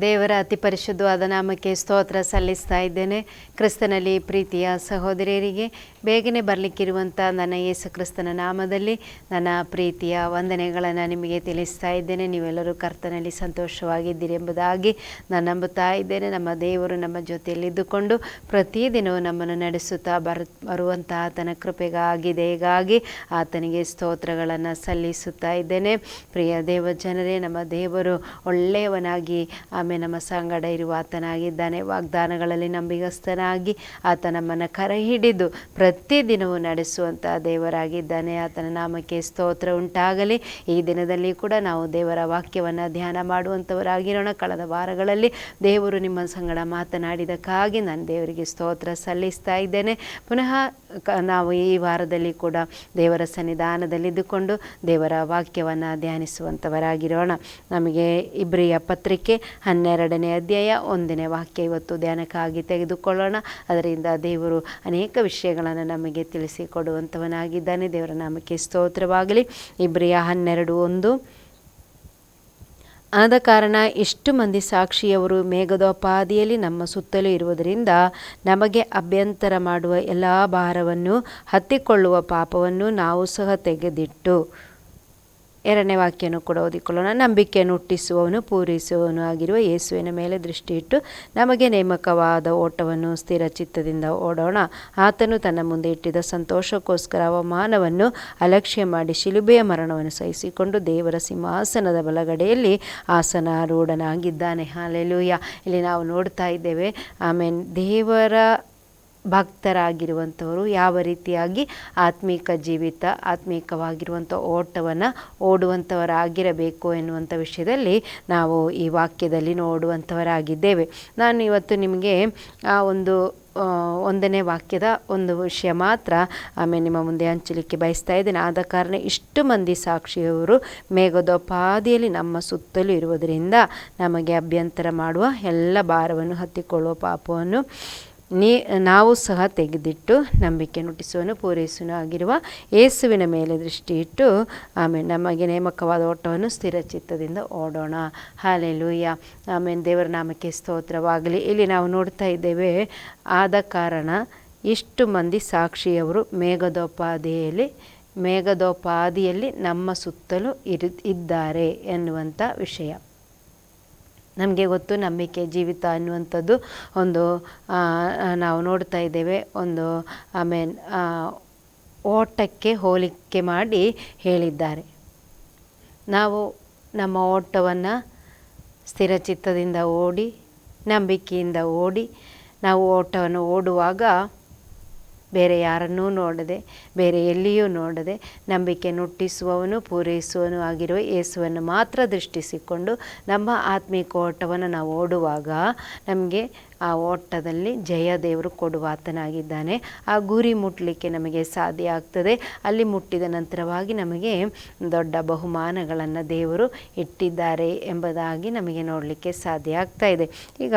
ದೇವರ ಅತಿ ಪರಿಶುದ್ಧವಾದ ನಾಮಕ್ಕೆ ಸ್ತೋತ್ರ ಸಲ್ಲಿಸ್ತಾ ಇದ್ದೇನೆ. ಕ್ರಿಸ್ತನಲ್ಲಿ ಪ್ರೀತಿಯ ಸಹೋದರಿಯರಿಗೆ ಬೇಗನೆ ಬರಲಿಕ್ಕಿರುವಂಥ ನನ್ನ ಯೇಸು ಕ್ರಿಸ್ತನ ನಾಮದಲ್ಲಿ ನನ್ನ ಪ್ರೀತಿಯ ವಂದನೆಗಳನ್ನು ನಿಮಗೆ ತಿಳಿಸ್ತಾ ಇದ್ದೇನೆ. ನೀವೆಲ್ಲರೂ ಕರ್ತನಲ್ಲಿ ಸಂತೋಷವಾಗಿದ್ದೀರಿ ಎಂಬುದಾಗಿ ನಾನು ನಂಬುತ್ತಾ ಇದ್ದೇನೆ. ನಮ್ಮ ದೇವರು ನಮ್ಮ ಜೊತೆಯಲ್ಲಿದ್ದುಕೊಂಡು ಪ್ರತಿದಿನವೂ ನಮ್ಮನ್ನು ನಡೆಸುತ್ತಾ ಬರ್ ಬರುವಂತಹ ಆತನ ಕೃಪೆಗಾಗಿ ಹೀಗಾಗಿ ಆತನಿಗೆ ಸ್ತೋತ್ರಗಳನ್ನು ಸಲ್ಲಿಸುತ್ತಾ ಇದ್ದೇನೆ. ಪ್ರಿಯ ದೇವ ಜನರೇ ನಮ್ಮ ದೇವರು ಒಳ್ಳೆಯವನಾಗಿ ಆಮೇಲೆ ನಮ್ಮ ಸಂಗಡ ಇರುವ ಆತನಾಗಿದ್ದಾನೆ. ವಾಗ್ದಾನಗಳಲ್ಲಿ ನಂಬಿಗಸ್ತನಾಗಿ ಆತ ನಮ್ಮನ್ನು ಕರ ಹಿಡಿದು ಪ್ರತಿದಿನವೂ ನಡೆಸುವಂಥ ದೇವರಾಗಿದ್ದಾನೆ. ಆತನ ನಾಮಕ್ಕೆ ಸ್ತೋತ್ರ ಉಂಟಾಗಲಿ. ಈ ದಿನದಲ್ಲಿ ಕೂಡ ನಾವು ದೇವರ ವಾಕ್ಯವನ್ನು ಧ್ಯಾನ ಮಾಡುವಂಥವರಾಗಿರೋಣ ಕಳೆದ ವಾರಗಳಲ್ಲಿ ದೇವರು ನಿಮ್ಮ ಸಂಗಡ ಮಾತನಾಡಿದಕ್ಕಾಗಿ ನಾನು ದೇವರಿಗೆ ಸ್ತೋತ್ರ ಸಲ್ಲಿಸ್ತಾ ಇದ್ದೇನೆ. ಪುನಃ ನಾವು ಈ ವಾರದಲ್ಲಿ ಕೂಡ ದೇವರ ಸನ್ನಿಧಾನದಲ್ಲಿದ್ದುಕೊಂಡು ದೇವರ ವಾಕ್ಯವನ್ನು ಧ್ಯಾನಿಸುವಂಥವರಾಗಿರೋಣ ನಮಗೆ ಇಬ್ರಿಯ ಪತ್ರಿಕೆ ಹನ್ನೆರಡನೇ ಅಧ್ಯಾಯ ಒಂದನೇ ವಾಕ್ಯ ಇವತ್ತು ಧ್ಯಾನಕ್ಕಾಗಿ ತೆಗೆದುಕೊಳ್ಳೋಣ. ಅದರಿಂದ ದೇವರು ಅನೇಕ ವಿಷಯಗಳನ್ನು ನಮಗೆ ತಿಳಿಸಿಕೊಡುವಂಥವನಾಗಿದ್ದಾನೆ. ದೇವರ ನಾಮಕ್ಕೆ ಸ್ತೋತ್ರವಾಗಲಿ. ಇಬ್ರಿಯ ಹನ್ನೆರಡು ಒಂದು. ಆದ ಕಾರಣ ಇಷ್ಟು ಮಂದಿ ಸಾಕ್ಷಿಯವರು ಮೇಘದೋಪಾದಿಯಲ್ಲಿ ನಮ್ಮ ಸುತ್ತಲೂ ಇರುವುದರಿಂದ ನಮಗೆ ಅಭ್ಯಂತರ ಮಾಡುವ ಎಲ್ಲ ಭಾರವನ್ನು ಹತ್ತಿಕೊಳ್ಳುವ ಪಾಪವನ್ನು ನಾವು ಸಹ ತೆಗೆದಿಟ್ಟು ಎರಡನೇ ವಾಕ್ಯನೂ ಕೂಡ ಓದಿಕೊಳ್ಳೋಣ. ನಂಬಿಕೆಯನ್ನು ಹುಟ್ಟಿಸುವವನು, ಪೂರೈಸುವವನು ಆಗಿರುವ ಯೇಸುವಿನ ಮೇಲೆ ದೃಷ್ಟಿಯಿಟ್ಟು ನಮಗೆ ನೇಮಕವಾದ ಓಟವನ್ನು ಸ್ಥಿರ ಚಿತ್ತದಿಂದ ಓಡೋಣ. ಆತನು ತನ್ನ ಮುಂದೆ ಇಟ್ಟಿದ್ದ ಸಂತೋಷಕ್ಕೋಸ್ಕರ ಅವಮಾನವನ್ನು ಅಲಕ್ಷ್ಯ ಮಾಡಿ ಶಿಲುಬೆಯ ಮರಣವನ್ನು ಸಹಿಸಿಕೊಂಡು ದೇವರ ಸಿಂಹಾಸನದ ಬಲಗಡೆಯಲ್ಲಿ ಆಸನಾರೂಢನಾಗಿದ್ದಾನೆ. ಹಾಲೆಲೂಯ. ಇಲ್ಲಿ ನಾವು ನೋಡ್ತಾ ಇದ್ದೇವೆ ಆಮೇಲೆ ದೇವರ ಭಕ್ತರಾಗಿರುವಂಥವರು ಯಾವ ರೀತಿಯಾಗಿ ಆತ್ಮೀಕ ಜೀವಿತ, ಆತ್ಮೀಕವಾಗಿರುವಂಥ ಓಟವನ್ನು ಓಡುವಂಥವರಾಗಿರಬೇಕು ಎನ್ನುವಂಥ ವಿಷಯದಲ್ಲಿ ನಾವು ಈ ವಾಕ್ಯದಲ್ಲಿ ನೋಡುವಂಥವರಾಗಿದ್ದೇವೆ. ನಾನು ಇವತ್ತು ನಿಮಗೆ ಆ ಒಂದು ಒಂದನೇ ವಾಕ್ಯದ ಒಂದು ವಿಷಯ ಮಾತ್ರ, ಆಮೇಲೆ ನಿಮ್ಮ ಮುಂದೆ ಹಂಚಲಿಕ್ಕೆ ಬಯಸ್ತಾ ಇದ್ದೇನೆ. ಆದ ಕಾರಣ ಇಷ್ಟು ಮಂದಿ ಸಾಕ್ಷಿಯವರು ಮೇಘದೋಪಾದಿಯಲ್ಲಿ ನಮ್ಮ ಸುತ್ತಲೂ ಇರುವುದರಿಂದ ನಮಗೆ ಅಭ್ಯಂತರ ಮಾಡುವ ಎಲ್ಲ ಭಾರವನ್ನು ಹತ್ತಿಕೊಳ್ಳುವ ಪಾಪವನ್ನು ನೀ, ನಾವು ಸಹ ತೆಗೆದಿಟ್ಟು ನಂಬಿಕೆ ನುಟ್ಟಿಸುವನು, ಪೂರೈಸುವನು ಆಗಿರುವ ಯೇಸುವಿನ ಮೇಲೆ ದೃಷ್ಟಿ ಇಟ್ಟು ಆಮೇಲೆ ನಮಗೆ ನೇಮಕವಾದ ಓಟವನ್ನು ಸ್ಥಿರ ಚಿತ್ತದಿಂದ ಓಡೋಣ. ಹಾಲೆಲೂಯ ಆಮೇಲೆ ದೇವರ ನಾಮಕ್ಕೆ ಸ್ತೋತ್ರವಾಗಲಿ. ಇಲ್ಲಿ ನಾವು ನೋಡ್ತಾ ಇದ್ದೇವೆ, ಆದ ಕಾರಣ ಇಷ್ಟು ಮಂದಿ ಸಾಕ್ಷಿಯವರು ಮೇಘದೋಪಾದಿಯಲ್ಲಿ ಮೇಘದೋಪಾದಿಯಲ್ಲಿ ನಮ್ಮ ಸುತ್ತಲೂ ಇರು, ಇದ್ದಾರೆ ಎನ್ನುವಂಥ ವಿಷಯ. ನಮಗೆ ಗೊತ್ತು ನಂಬಿಕೆ, ಜೀವಿತ ಅನ್ನುವಂಥದ್ದು ಒಂದು ನಾವು ನೋಡ್ತಾ ಇದ್ದೇವೆ. ಒಂದು ಆಮೇನ್ ಓಟಕ್ಕೆ ಹೋಲಿಕೆ ಮಾಡಿ ಹೇಳಿದ್ದಾರೆ. ನಾವು ನಮ್ಮ ಓಟವನ್ನು ಸ್ಥಿರಚಿತ್ತದಿಂದ ಓಡಿ, ನಂಬಿಕೆಯಿಂದ ಓಡಿ, ನಾವು ಓಟವನ್ನು ಓಡುವಾಗ ಬೇರೆ ಯಾರನ್ನೂ ನೋಡದೆ, ಬೇರೆ ಎಲ್ಲಿಯೂ ನೋಡದೆ ನಂಬಿಕೆ ನುಟ್ಟಿಸುವವನು ಪೂರೈಸುವನು ಆಗಿರುವ ಯೇಸುವನ್ನು ಮಾತ್ರ ದೃಷ್ಟಿಸಿಕೊಂಡು ನಮ್ಮ ಆತ್ಮೀಕ ಓಟವನ್ನು ನಾವು ಓಡುವಾಗ ನಮಗೆ ಆ ಓಟದಲ್ಲಿ ಜಯ ದೇವರು ಕೊಡುವ ಆತನಾಗಿದ್ದಾನೆ ಆ ಗುರಿ ಮುಟ್ಟಲಿಕ್ಕೆ ನಮಗೆ ಸಾಧ್ಯ ಆಗ್ತದೆ. ಅಲ್ಲಿ ಮುಟ್ಟಿದ ನಂತರವಾಗಿ ನಮಗೆ ದೊಡ್ಡ ಬಹುಮಾನಗಳನ್ನು ದೇವರು ಇಟ್ಟಿದ್ದಾರೆ ಎಂಬುದಾಗಿ ನಮಗೆ ನೋಡಲಿಕ್ಕೆ ಸಾಧ್ಯ ಆಗ್ತಾ ಇದೆ. ಈಗ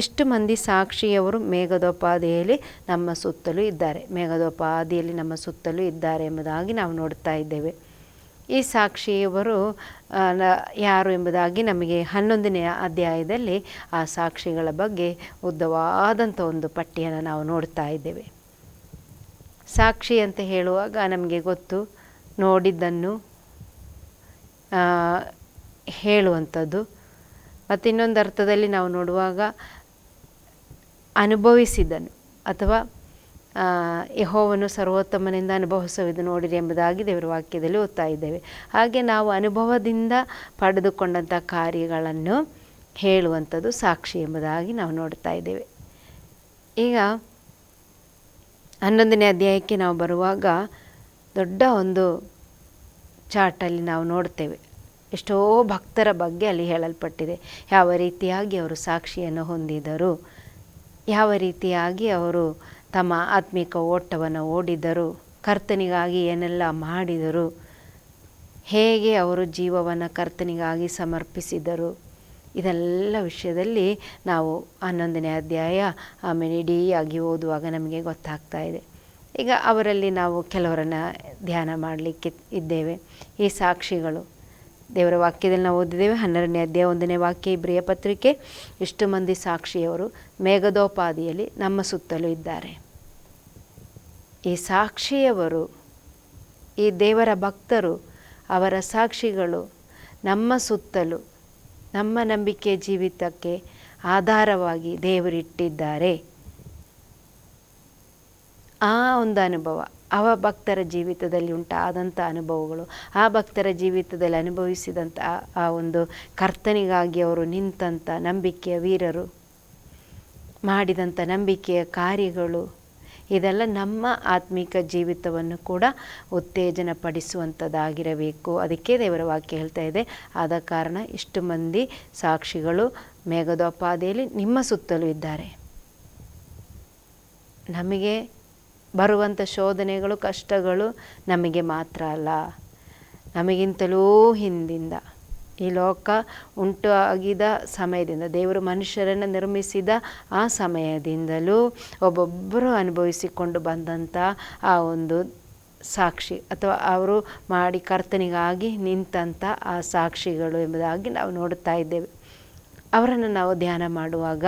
ಇಷ್ಟು ಮಂದಿ ಸಾಕ್ಷಿಯವರು ಮೇಘದೋಪಾದಿಯಲ್ಲಿ ನಮ್ಮ ಸುತ್ತಲೂ ಇದ್ದಾರೆ. ಮೇಘದೋಪಾದಿಯಲ್ಲಿ ನಮ್ಮ ಸುತ್ತಲೂ ಇದ್ದಾರೆ ಎಂಬುದಾಗಿ ನಾವು ನೋಡ್ತಾ ಇದ್ದೇವೆ. ಈ ಸಾಕ್ಷಿಯವರು ಯಾರು ಎಂಬುದಾಗಿ ನಮಗೆ ಹನ್ನೊಂದನೆಯ ಅಧ್ಯಾಯದಲ್ಲಿ ಆ ಸಾಕ್ಷಿಗಳ ಬಗ್ಗೆ ಉದ್ದವಾದಂಥ ಒಂದು ಪಟ್ಟಿಯನ್ನು ನಾವು ನೋಡ್ತಾ ಇದ್ದೇವೆ. ಸಾಕ್ಷಿ ಅಂತ ಹೇಳುವಾಗ ನಮಗೆ ಗೊತ್ತು, ನೋಡಿದ್ದನ್ನು ಹೇಳುವಂಥದ್ದು. ಮತ್ತು ಇನ್ನೊಂದು ಅರ್ಥದಲ್ಲಿ ನಾವು ನೋಡುವಾಗ ಅನುಭವಿಸಿದ್ದನ್ನು ಅಥವಾ ಯಹೋವನ್ನು ಸರ್ವೋತ್ತಮನಿಂದ ಅನುಭವಿಸುವುದು ನೋಡಿರಿ ಎಂಬುದಾಗಿ ದೇವರ ವಾಕ್ಯದಲ್ಲಿ ಓದ್ತಾ ಇದ್ದೇವೆ. ಹಾಗೆ ನಾವು ಅನುಭವದಿಂದ ಪಡೆದುಕೊಂಡಂಥ ಕಾರ್ಯಗಳನ್ನು ಹೇಳುವಂಥದ್ದು ಸಾಕ್ಷಿ ಎಂಬುದಾಗಿ ನಾವು ನೋಡ್ತಾ ಇದ್ದೇವೆ. ಈಗ ಹನ್ನೊಂದನೇ ಅಧ್ಯಾಯಕ್ಕೆ ನಾವು ಬರುವಾಗ ದೊಡ್ಡ ಒಂದು ಚಾರ್ಟಲ್ಲಿ ನಾವು ನೋಡ್ತೇವೆ. ಎಷ್ಟೋ ಭಕ್ತರ ಬಗ್ಗೆ ಅಲ್ಲಿ ಹೇಳಲ್ಪಟ್ಟಿದೆ. ಯಾವ ರೀತಿಯಾಗಿ ಅವರು ಸಾಕ್ಷಿಯನ್ನು ಹೊಂದಿದರು? ಯಾವ ರೀತಿಯಾಗಿ ಅವರು ತಮ್ಮ ಆತ್ಮಿಕ ಓಟವನ್ನು ಓಡಿದರು. ಕರ್ತನಿಗಾಗಿ ಏನೆಲ್ಲ ಮಾಡಿದರು? ಹೇಗೆ ಅವರು ಜೀವವನ್ನು ಕರ್ತನಿಗಾಗಿ ಸಮರ್ಪಿಸಿದರು? ಇದೆಲ್ಲ ವಿಷಯದಲ್ಲಿ ನಾವು ಹನ್ನೊಂದನೇ ಅಧ್ಯಾಯ, ಆಮೇಲೆ ಇಡೀಯಾಗಿ ಓದುವಾಗ ನಮಗೆ ಗೊತ್ತಾಗ್ತಾ ಇದೆ. ಈಗ ಅವರಲ್ಲಿ ನಾವು ಕೆಲವರನ್ನು ಧ್ಯಾನ ಮಾಡಲಿಕ್ಕೆ ಇದ್ದೇವೆ. ಈ ಸಾಕ್ಷಿಗಳು. ದೇವರ ವಾಕ್ಯದಲ್ಲಿ ನಾವು ಓದಿದ್ದೇವೆ, ಹನ್ನೆರಡನೇ ಅಧ್ಯಾಯ ಒಂದನೇ ವಾಕ್ಯ ಇಬ್ರಿಯ ಪತ್ರಿಕೆ. ಇಷ್ಟು ಮಂದಿ ಸಾಕ್ಷಿಯವರು ಮೇಘದೋಪಾದಿಯಲ್ಲಿ ನಮ್ಮ ಸುತ್ತಲೂ ಇದ್ದಾರೆ. ಈ ಸಾಕ್ಷಿಯವರು, ಈ ದೇವರ ಭಕ್ತರು, ಅವರ ಸಾಕ್ಷಿಗಳು ನಮ್ಮ ಸುತ್ತಲೂ, ನಮ್ಮ ನಂಬಿಕೆ ಜೀವಿತಕ್ಕೆ ಆಧಾರವಾಗಿ ದೇವರಿಟ್ಟಿದ್ದಾರೆ. ಆ ಒಂದು ಅನುಭವ, ಅವ ಭಕ್ತರ ಜೀವಿತದಲ್ಲಿ ಉಂಟಾದಂಥ ಅನುಭವಗಳು, ಆ ಭಕ್ತರ ಜೀವಿತದಲ್ಲಿ ಅನುಭವಿಸಿದಂಥ ಆ ಒಂದು ಕರ್ತನಿಗಾಗಿ ಅವರು ನಿಂತಂಥ ನಂಬಿಕೆಯ ವೀರರು, ಮಾಡಿದಂಥ ನಂಬಿಕೆಯ ಕಾರ್ಯಗಳು ಇದೆಲ್ಲ ನಮ್ಮ ಆತ್ಮಿಕ ಜೀವಿತವನ್ನು ಕೂಡ ಉತ್ತೇಜನ ಪಡಿಸುವಂಥದ್ದಾಗಿರಬೇಕು ಅದಕ್ಕೆ ದೇವರ ವಾಕ್ಯ ಹೇಳ್ತಾ ಇದೆ. ಆದ ಕಾರಣ ಇಷ್ಟು ಮಂದಿ ಸಾಕ್ಷಿಗಳು ಮೇಘದೋಪಾದಿಯಲ್ಲಿ ನಿಮ್ಮ ಸುತ್ತಲೂ ಇದ್ದಾರೆ. ನಮಗೆ ಬರುವಂಥ ಶೋಧನೆಗಳು, ಕಷ್ಟಗಳು ನಮಗೆ ಮಾತ್ರ ಅಲ್ಲ. ನಮಗಿಂತಲೂ ಹಿಂದಿಂದ. ಈ ಲೋಕ ಉಂಟು ಸಮಯದಿಂದ, ದೇವರು ಮನುಷ್ಯರನ್ನು ನಿರ್ಮಿಸಿದ ಆ ಸಮಯದಿಂದಲೂ ಒಬ್ಬೊಬ್ಬರು ಅನುಭವಿಸಿಕೊಂಡು ಬಂದಂಥ ಆ ಒಂದು ಸಾಕ್ಷಿ ಅಥವಾ ಅವರು ಮಾಡಿ ಕರ್ತನಿಗಾಗಿ ನಿಂತಂಥ ಆ ಸಾಕ್ಷಿಗಳು ಎಂಬುದಾಗಿ ನಾವು ನೋಡುತ್ತಾ ಇದ್ದೇವೆ. ಅವರನ್ನು ನಾವು ಧ್ಯಾನ ಮಾಡುವಾಗ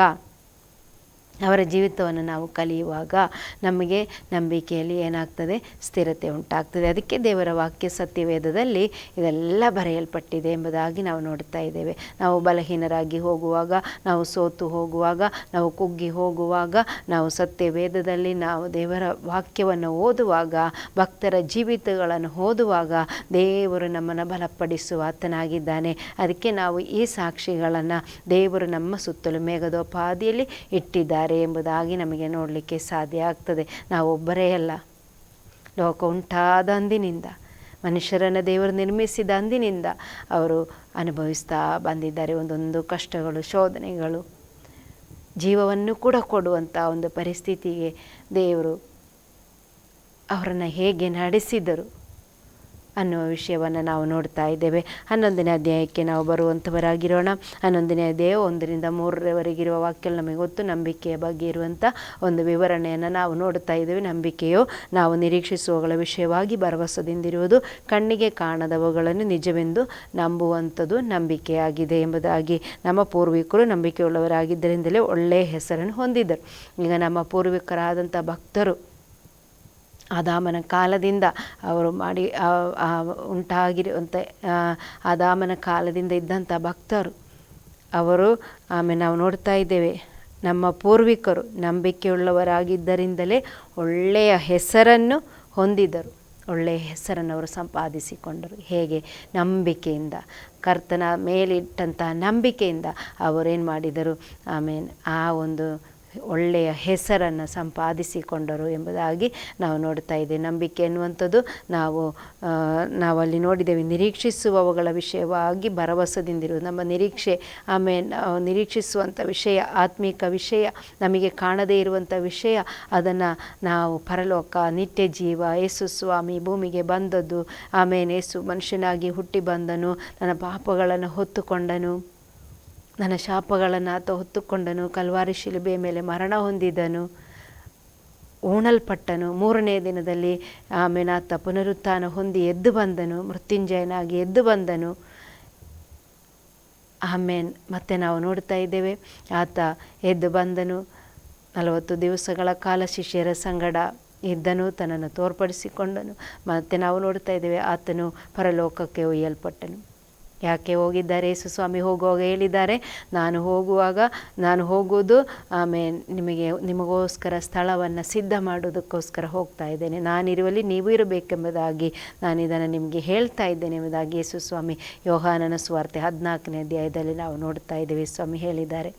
ಅವರ ಜೀವಿತವನ್ನು ನಾವು ಕಲಿಯುವಾಗ ನಮಗೆ ನಂಬಿಕೆಯಲ್ಲಿ ಏನಾಗ್ತದೆ? ಸ್ಥಿರತೆ ಉಂಟಾಗ್ತದೆ. ಅದಕ್ಕೆ ದೇವರ ವಾಕ್ಯ ಸತ್ಯವೇದದಲ್ಲಿ ಇದೆಲ್ಲ ಬರೆಯಲ್ಪಟ್ಟಿದೆ ಎಂಬುದಾಗಿ ನಾವು ನೋಡ್ತಾ ಇದ್ದೇವೆ. ನಾವು ಬಲಹೀನರಾಗಿ ಹೋಗುವಾಗ, ನಾವು ಸೋತು ಹೋಗುವಾಗ, ನಾವು ಕುಗ್ಗಿ ಹೋಗುವಾಗ, ನಾವು ಸತ್ಯವೇದದಲ್ಲಿ ನಾವು ದೇವರ ವಾಕ್ಯವನ್ನು ಓದುವಾಗ, ಭಕ್ತರ ಜೀವಿತಗಳನ್ನು ಓದುವಾಗ ದೇವರು ನಮ್ಮನ್ನು ಬಲಪಡಿಸುವ ಆತನಾಗಿದ್ದಾನೆ. ಅದಕ್ಕೆ ನಾವು ಈ ಸಾಕ್ಷಿಗಳನ್ನು ದೇವರು ನಮ್ಮ ಸುತ್ತಲೂ ಮೇಘದೋಪಾದಿಯಲ್ಲಿ ಇಟ್ಟಿದ್ದಾರೆ. ಎಂಬುದಾಗಿ ನಮಗೆ ನೋಡಲಿಕ್ಕೆ ಸಾಧ್ಯ ಆಗ್ತದೆ. ನಾವೊಬ್ಬರೇ ಅಲ್ಲ. ಲೋಕ ಉಂಟಾದ ಅಂದಿನಿಂದ, ಮನುಷ್ಯರನ್ನು ದೇವರು ನಿರ್ಮಿಸಿದ ಅಂದಿನಿಂದ ಅವರು ಅನುಭವಿಸ್ತಾ ಬಂದಿದ್ದಾರೆ. ಒಂದೊಂದು ಕಷ್ಟಗಳು, ಶೋಧನೆಗಳು, ಜೀವವನ್ನು ಕೂಡ ಕೊಡುವಂಥ ಒಂದು ಪರಿಸ್ಥಿತಿಗೆ ದೇವರು ಅವರನ್ನು ಹೇಗೆ ನಡೆಸಿದರು. ಅನ್ನುವ ವಿಷಯವನ್ನು ನಾವು ನೋಡ್ತಾ ಇದ್ದೇವೆ. ಹನ್ನೊಂದನೇ ಅಧ್ಯಾಯಕ್ಕೆ ನಾವು ಬರುವಂಥವರಾಗಿರೋಣ ಹನ್ನೊಂದನೇ ಅಧ್ಯಾಯ ಒಂದರಿಂದ ಮೂರರವರೆಗಿರುವ ವಾಕ್ಯ ನಮಗೆ ಗೊತ್ತು. ನಂಬಿಕೆಯ ಬಗ್ಗೆ ಇರುವಂಥ ಒಂದು ವಿವರಣೆಯನ್ನು ನಾವು ನೋಡ್ತಾ ಇದ್ದೇವೆ. ನಂಬಿಕೆಯು ನಾವು ನಿರೀಕ್ಷಿಸುವಗಳ ವಿಷಯವಾಗಿ ಭರವಸೆದಿಂದಿರುವುದು ಕಣ್ಣಿಗೆ ಕಾಣದವುಗಳನ್ನು ನಿಜವೆಂದು ನಂಬುವಂಥದ್ದು ನಂಬಿಕೆಯಾಗಿದೆ ಎಂಬುದಾಗಿ. ನಮ್ಮ ಪೂರ್ವಿಕರು ನಂಬಿಕೆಯುಳ್ಳವರಾಗಿದ್ದರಿಂದಲೇ ಒಳ್ಳೆಯ ಹೆಸರನ್ನು ಹೊಂದಿದ್ದರು. ಈಗ ನಮ್ಮ ಪೂರ್ವಿಕರಾದಂಥ ಭಕ್ತರು ಆದಾಮನ ಕಾಲದಿಂದ ಅವರು ಮಾಡಿ ಉಂಟಾಗಿರುವಂಥ ಆದಾಮನ ಕಾಲದಿಂದ ಇದ್ದಂಥ ಭಕ್ತರು. ಅವರು ಆಮೇಲೆ ನಾವು ನೋಡ್ತಾ ಇದ್ದೇವೆ, ನಮ್ಮ ಪೂರ್ವಿಕರು ನಂಬಿಕೆಯುಳ್ಳವರಾಗಿದ್ದರಿಂದಲೇ ಒಳ್ಳೆಯ ಹೆಸರನ್ನು ಹೊಂದಿದರು. ಒಳ್ಳೆಯ ಹೆಸರನ್ನು ಅವರು ಸಂಪಾದಿಸಿಕೊಂಡರು. ಹೇಗೆ? ನಂಬಿಕೆಯಿಂದ. ಕರ್ತನ ಮೇಲಿಟ್ಟಂತಹ ನಂಬಿಕೆಯಿಂದ ಅವರೇನು ಮಾಡಿದರು? ಆಮೇಲೆ ಆ ಒಂದು ಒಳ್ಳೆಯ ಹೆಸರನ್ನು ಸಂಪಾದಿಸಿಕೊಂಡರು ಎಂಬುದಾಗಿ ನಾವು ನೋಡ್ತಾ ಇದ್ದೇವೆ. ನಂಬಿಕೆ ಎನ್ನುವಂಥದ್ದು ನಾವು ನಾವಲ್ಲಿ ನೋಡಿದ್ದೇವೆ. ನಿರೀಕ್ಷಿಸುವವುಗಳ ವಿಷಯವಾಗಿ ಭರವಸೆದಿಂದಿರುವುದು ನಮ್ಮ ನಿರೀಕ್ಷೆ ಆಮೇಲೆ ನಿರೀಕ್ಷಿಸುವಂಥ ವಿಷಯ, ಆತ್ಮಿಕ ವಿಷಯ, ನಮಗೆ ಕಾಣದೇ ಇರುವಂಥ ವಿಷಯ, ಅದನ್ನು ನಾವು ಪರಲೋಕ, ನಿತ್ಯ ಜೀವ, ಯೇಸು ಸ್ವಾಮಿ ಭೂಮಿಗೆ ಬಂದದ್ದು, ಆಮೇಲೆ ಯೇಸು ಮನುಷ್ಯನಾಗಿ ಹುಟ್ಟಿ ಬಂದನು, ನನ್ನ ಪಾಪಗಳನ್ನು ಹೊತ್ತುಕೊಂಡನು. ನನ್ನ ಶಾಪಗಳನ್ನು ಆತ ಹೊತ್ತುಕೊಂಡನು, ಕಲ್ವಾರಿ ಶಿಲುಬೆಯ ಮೇಲೆ ಮರಣ ಹೊಂದಿದನು ಓಣಲ್ಪಟ್ಟನು ಮೂರನೇ ದಿನದಲ್ಲಿ ಆಮೇಲೆ ಆತ ಪುನರುತ್ಥಾನ ಹೊಂದಿ ಎದ್ದು ಬಂದನು, ಮೃತ್ಯುಂಜಯನಾಗಿ ಎದ್ದು ಬಂದನು. ಆಮೇನ್. ಮತ್ತೆ ನಾವು ನೋಡ್ತಾ ಇದ್ದೇವೆ, ಆತ ಎದ್ದು ಬಂದನು. ನಲವತ್ತು ದಿವಸಗಳ ಕಾಲ ಶಿಷ್ಯರ ಸಂಗಡ ಇದ್ದನು, ತನ್ನನ್ನು ತೋರ್ಪಡಿಸಿಕೊಂಡನು. ಮತ್ತೆ ನಾವು ನೋಡ್ತಾ ಇದ್ದೇವೆ, ಆತನು ಪರಲೋಕಕ್ಕೆ ಒಯ್ಯಲ್ಪಟ್ಟನು. ಯಾಕೆ ಹೋಗಿದ್ದಾರೆ? ಯೇಸು ಸ್ವಾಮಿ ಹೋಗುವಾಗ ಹೇಳಿದ್ದಾರೆ, ನಾನು ಹೋಗುವಾಗ ನಾನು ಹೋಗುವುದು ಆಮೇಲೆ ನಿಮಗೆ, ನಿಮಗೋಸ್ಕರ ಸ್ಥಳವನ್ನು ಸಿದ್ಧ ಮಾಡೋದಕ್ಕೋಸ್ಕರ ಹೋಗ್ತಾ ಇದ್ದೇನೆ. ನಾನಿರುವಲ್ಲಿ ನೀವು ಇರಬೇಕೆಂಬುದಾಗಿ ನಾನು ಇದನ್ನು ನಿಮಗೆ ಹೇಳ್ತಾ ಇದ್ದೇನೆ ಎಂಬುದಾಗಿ ಯೇಸು ಸ್ವಾಮಿ ಯೋಹಾನನ ಸ್ವಾರ್ತೆ ಹದಿನಾಲ್ಕನೇ ಅಧ್ಯಾಯದಲ್ಲಿ ನಾವು ನೋಡ್ತಾ ಇದ್ದೇವೆ. ಸ್ವಾಮಿ ಹೇಳಿದ್ದಾರೆ,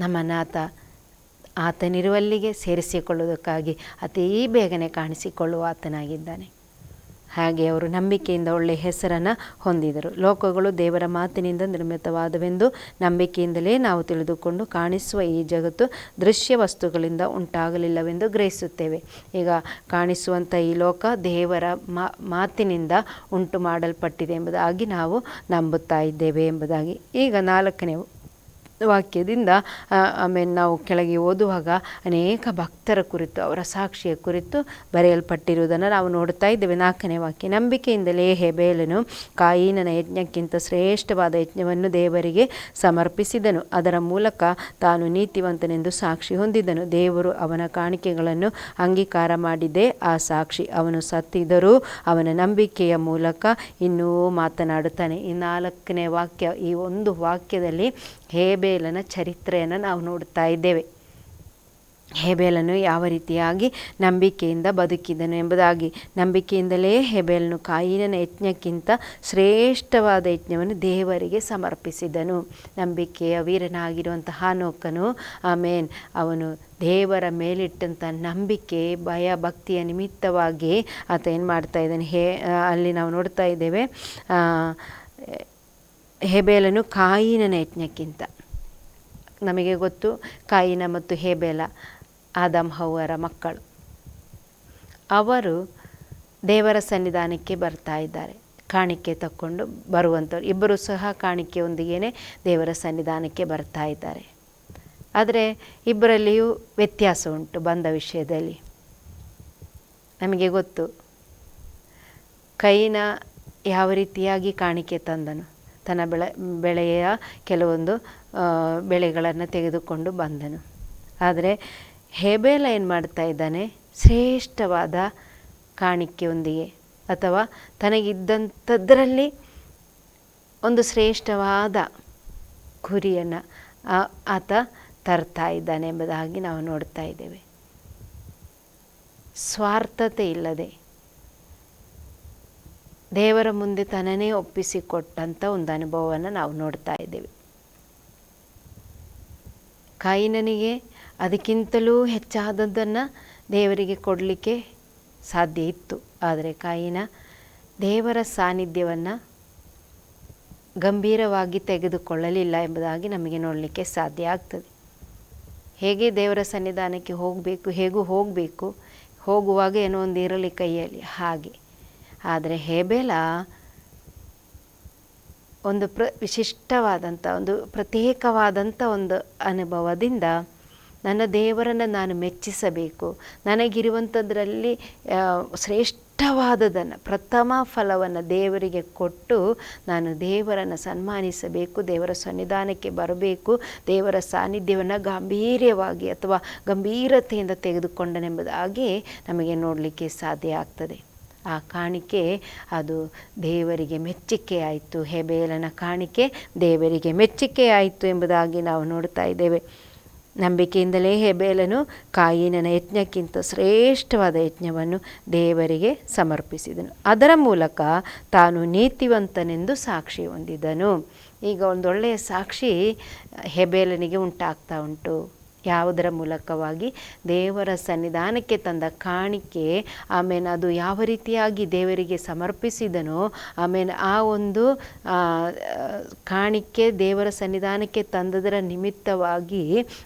ನಮ್ಮ ನಾಥ ಆತನಿರುವಲ್ಲಿಗೆ ಸೇರಿಸಿಕೊಳ್ಳುವುದಕ್ಕಾಗಿ ಅತೀ ಬೇಗನೆ ಕಾಣಿಸಿಕೊಳ್ಳುವ ಆತನಾಗಿದ್ದಾನೆ. ಹಾಗೆ ಅವರು ನಂಬಿಕೆಯಿಂದ ಒಳ್ಳೆಯ ಹೆಸರನ್ನು ಹೊಂದಿದರು. ಲೋಕಗಳು ದೇವರ ಮಾತಿನಿಂದ ನಿರ್ಮಿತವಾದವೆಂದು ನಂಬಿಕೆಯಿಂದಲೇ ನಾವು ತಿಳಿದುಕೊಂಡು ಕಾಣಿಸುವ ಈ ಜಗತ್ತು ದೃಶ್ಯ ವಸ್ತುಗಳಿಂದ ಉಂಟಾಗಲಿಲ್ಲವೆಂದು ಗ್ರಹಿಸುತ್ತೇವೆ. ಈಗ ಕಾಣಿಸುವಂಥ ಈ ಲೋಕ ದೇವರ ಮಾತಿನಿಂದ ಉಂಟು ಮಾಡಲ್ಪಟ್ಟಿದೆ ಎಂಬುದಾಗಿ ನಾವು ನಂಬುತ್ತಾ ಇದ್ದೇವೆ ಎಂಬುದಾಗಿ. ಈಗ ನಾಲ್ಕನೇ ವಾಕ್ಯದಿಂದ ಆಮೇಲೆ ನಾವು ಕೆಳಗೆ ಓದುವಾಗ ಅನೇಕ ಭಕ್ತರ ಕುರಿತು, ಅವರ ಸಾಕ್ಷಿಯ ಕುರಿತು ಬರೆಯಲ್ಪಟ್ಟಿರುವುದನ್ನು ನಾವು ನೋಡ್ತಾ ಇದ್ದೇವೆ. ನಾಲ್ಕನೇ ವಾಕ್ಯ, ನಂಬಿಕೆಯಿಂದಲೇ ಹೆಬೇಲನು ಕಾಯಿನನ ಯಜ್ಞಕ್ಕಿಂತ ಶ್ರೇಷ್ಠವಾದ ಯಜ್ಞವನ್ನು ದೇವರಿಗೆ ಸಮರ್ಪಿಸಿದನು. ಅದರ ಮೂಲಕ ತಾನು ನೀತಿವಂತನೆಂದು ಸಾಕ್ಷಿ ಹೊಂದಿದನು. ದೇವರು ಅವನ ಕಾಣಿಕೆಗಳನ್ನು ಅಂಗೀಕಾರ ಮಾಡಿದೆ. ಆ ಸಾಕ್ಷಿ ಅವನು ಸತ್ತಿದರೂ ಅವನ ನಂಬಿಕೆಯ ಮೂಲಕ ಇನ್ನೂ ಮಾತನಾಡುತ್ತಾನೆ. ಈ ನಾಲ್ಕನೇ ವಾಕ್ಯ, ಈ ಒಂದು ವಾಕ್ಯದಲ್ಲಿ ಹೇಬೇಲನ ಚರಿತ್ರೆಯನ್ನು ನಾವು ನೋಡ್ತಾ ಇದ್ದೇವೆ. ಹೇಬೇಲನು ಯಾವ ರೀತಿಯಾಗಿ ನಂಬಿಕೆಯಿಂದ ಬದುಕಿದನು ಎಂಬುದಾಗಿ ನಂಬಿಕೆಯಿಂದಲೇ ಹೆಬೇಲನು ಕಾಯಿನ ಯಜ್ಞಕ್ಕಿಂತ ಶ್ರೇಷ್ಠವಾದ ಯಜ್ಞವನ್ನು ದೇವರಿಗೆ ಸಮರ್ಪಿಸಿದನು. ನಂಬಿಕೆಯ ವೀರನಾಗಿರುವಂತಹ ನೋಕನು ಆಮೇನ್, ಅವನು ದೇವರ ಮೇಲಿಟ್ಟಂಥ ನಂಬಿಕೆ, ಭಯ, ಭಕ್ತಿಯ ನಿಮಿತ್ತವಾಗಿ ಆತ ಏನು ಮಾಡ್ತಾ ಇದ್ದಾನೆ? ಹೇ, ಅಲ್ಲಿ ನಾವು ನೋಡ್ತಾ ಇದ್ದೇವೆ ಹೆಬೇಲನು ಕಾಯಿನನ ಯಜ್ಞಕ್ಕಿಂತ. ನಮಗೆ ಗೊತ್ತು, ಕಾಯಿನ ಮತ್ತು ಹೇಬೆಲ, ಆದಮ್ ಹೌವರ ಮಕ್ಕಳು. ಅವರು ದೇವರ ಸನ್ನಿಧಾನಕ್ಕೆ ಬರ್ತಾ ಇದ್ದಾರೆ. ಕಾಣಿಕೆ ತಕ್ಕೊಂಡು ಬರುವಂಥವ್ರು. ಇಬ್ಬರು ಸಹ ಕಾಣಿಕೆಯೊಂದಿಗೇ ದೇವರ ಸನ್ನಿಧಾನಕ್ಕೆ ಬರ್ತಾ ಇದ್ದಾರೆ. ಆದರೆ ಇಬ್ಬರಲ್ಲಿಯೂ ವ್ಯತ್ಯಾಸ ಉಂಟು ಬಂದ ವಿಷಯದಲ್ಲಿ. ನಮಗೆ ಗೊತ್ತು, ಕೈನ ಯಾವ ರೀತಿಯಾಗಿ ಕಾಣಿಕೆ ತಂದನು? ತನ್ನ ಬೆಳೆ, ಬೆಳೆಯ ಕೆಲವೊಂದು ಬೆಳೆಗಳನ್ನು ತೆಗೆದುಕೊಂಡು ಬಂದನು. ಆದರೆ ಹೇಬೇಲ ಏನು ಮಾಡ್ತಾ ಇದ್ದಾನೆ? ಶ್ರೇಷ್ಠವಾದ ಕಾಣಿಕೆಯೊಂದಿಗೆ ಅಥವಾ ತನಗಿದ್ದಂಥದ್ರಲ್ಲಿ ಒಂದು ಶ್ರೇಷ್ಠವಾದ ಗುರಿಯನ್ನು ಆತ ತರ್ತಾ ಇದ್ದಾನೆ ಎಂಬುದಾಗಿ ನಾವು ನೋಡ್ತಾ ಇದ್ದೇವೆ. ಸ್ವಾರ್ಥತೆ ಇಲ್ಲದೆ ದೇವರ ಮುಂದೆ ತನನೇ ಒಪ್ಪಿಸಿಕೊಟ್ಟಂಥ ಒಂದು ಅನುಭವವನ್ನು ನಾವು ನೋಡ್ತಾ ಇದ್ದೇವೆ. ಕಾಯಿನನಿಗೆ ಅದಕ್ಕಿಂತಲೂ ಹೆಚ್ಚಾದದ್ದನ್ನು ದೇವರಿಗೆ ಕೊಡಲಿಕ್ಕೆ ಸಾಧ್ಯ ಇತ್ತು. ಆದರೆ ಕಾಯಿನ ದೇವರ ಸಾನ್ನಿಧ್ಯವನ್ನು ಗಂಭೀರವಾಗಿ ತೆಗೆದುಕೊಳ್ಳಲಿಲ್ಲ ಎಂಬುದಾಗಿ ನಮಗೆ ನೋಡಲಿಕ್ಕೆ ಸಾಧ್ಯ ಆಗ್ತದೆ. ಹೇಗೆ ದೇವರ ಸನ್ನಿಧಾನಕ್ಕೆ ಹೋಗಬೇಕು, ಹೇಗೂ ಹೋಗಬೇಕು, ಹೋಗುವಾಗ ಏನೋ ಒಂದು ಇರಲಿ ಕೈಯಲ್ಲಿ ಹಾಗೆ. ಆದರೆ ಹೇಬೇಲ ಒಂದು ಪ್ರ ವಿಶಿಷ್ಟವಾದಂಥ ಒಂದು ಪ್ರತ್ಯೇಕವಾದಂಥ ಒಂದು ಅನುಭವದಿಂದ ನನ್ನ ದೇವರನ್ನು ನಾನು ಮೆಚ್ಚಿಸಬೇಕು. ನನಗಿರುವಂಥದ್ರಲ್ಲಿ ಶ್ರೇಷ್ಠವಾದದನ್ನು, ಪ್ರಥಮ ಫಲವನ್ನು ದೇವರಿಗೆ ಕೊಟ್ಟು ನಾನು ದೇವರನ್ನು ಸನ್ಮಾನಿಸಬೇಕು, ದೇವರ ಸನ್ನಿಧಾನಕ್ಕೆ ಬರಬೇಕು, ದೇವರ ಸಾನ್ನಿಧ್ಯವನ್ನು ಗಾಂಭೀರ್ಯವಾಗಿ ಅಥವಾ ಗಂಭೀರತೆಯಿಂದ ತೆಗೆದುಕೊಂಡನೆಂಬುದಾಗಿ ನಮಗೆ ನೋಡಲಿಕ್ಕೆ ಸಾಧ್ಯ ಆಗ್ತದೆ. ಆ ಕಾಣಿಕೆ, ಅದು ದೇವರಿಗೆ ಮೆಚ್ಚುಗೆ ಆಯಿತು. ಹೆಬೇಲನ ಕಾಣಿಕೆ ದೇವರಿಗೆ ಮೆಚ್ಚುಗೆ ಆಯಿತು ಎಂಬುದಾಗಿ ನಾವು ನೋಡ್ತಾ ಇದ್ದೇವೆ. ನಂಬಿಕೆಯಿಂದಲೇ ಹೆಬೇಲನು ಕಾಯಿನನ ಯಜ್ಞಕ್ಕಿಂತ ಶ್ರೇಷ್ಠವಾದ ಯಜ್ಞವನ್ನು ದೇವರಿಗೆ ಸಮರ್ಪಿಸಿದನು. ಅದರ ಮೂಲಕ ತಾನು ನೀತಿವಂತನೆಂದು ಸಾಕ್ಷಿ ಹೊಂದಿದನು. ಈಗ ಒಂದೊಳ್ಳೆಯ ಸಾಕ್ಷಿ ಹೆಬೇಲನಿಗೆ ಉಂಟಾಗ್ತಾ ಉಂಟು. ಯಾವುದರ ಮೂಲಕವಾಗಿ ದೇವರ ಸನ್ನಿಧಾನಕ್ಕೆ ತಂದ ಕಾಣಿಕೆ ಆಮೇಲೆ ಅದು ಯಾವ ರೀತಿಯಾಗಿ ದೇವರಿಗೆ ಸಮರ್ಪಿಸಿದನೋ ಆಮೇಲೆ ಆ ಒಂದು ಕಾಣಿಕೆ ದೇವರ ಸನ್ನಿಧಾನಕ್ಕೆ ತಂದದರ ನಿಮಿತ್ತವಾಗಿ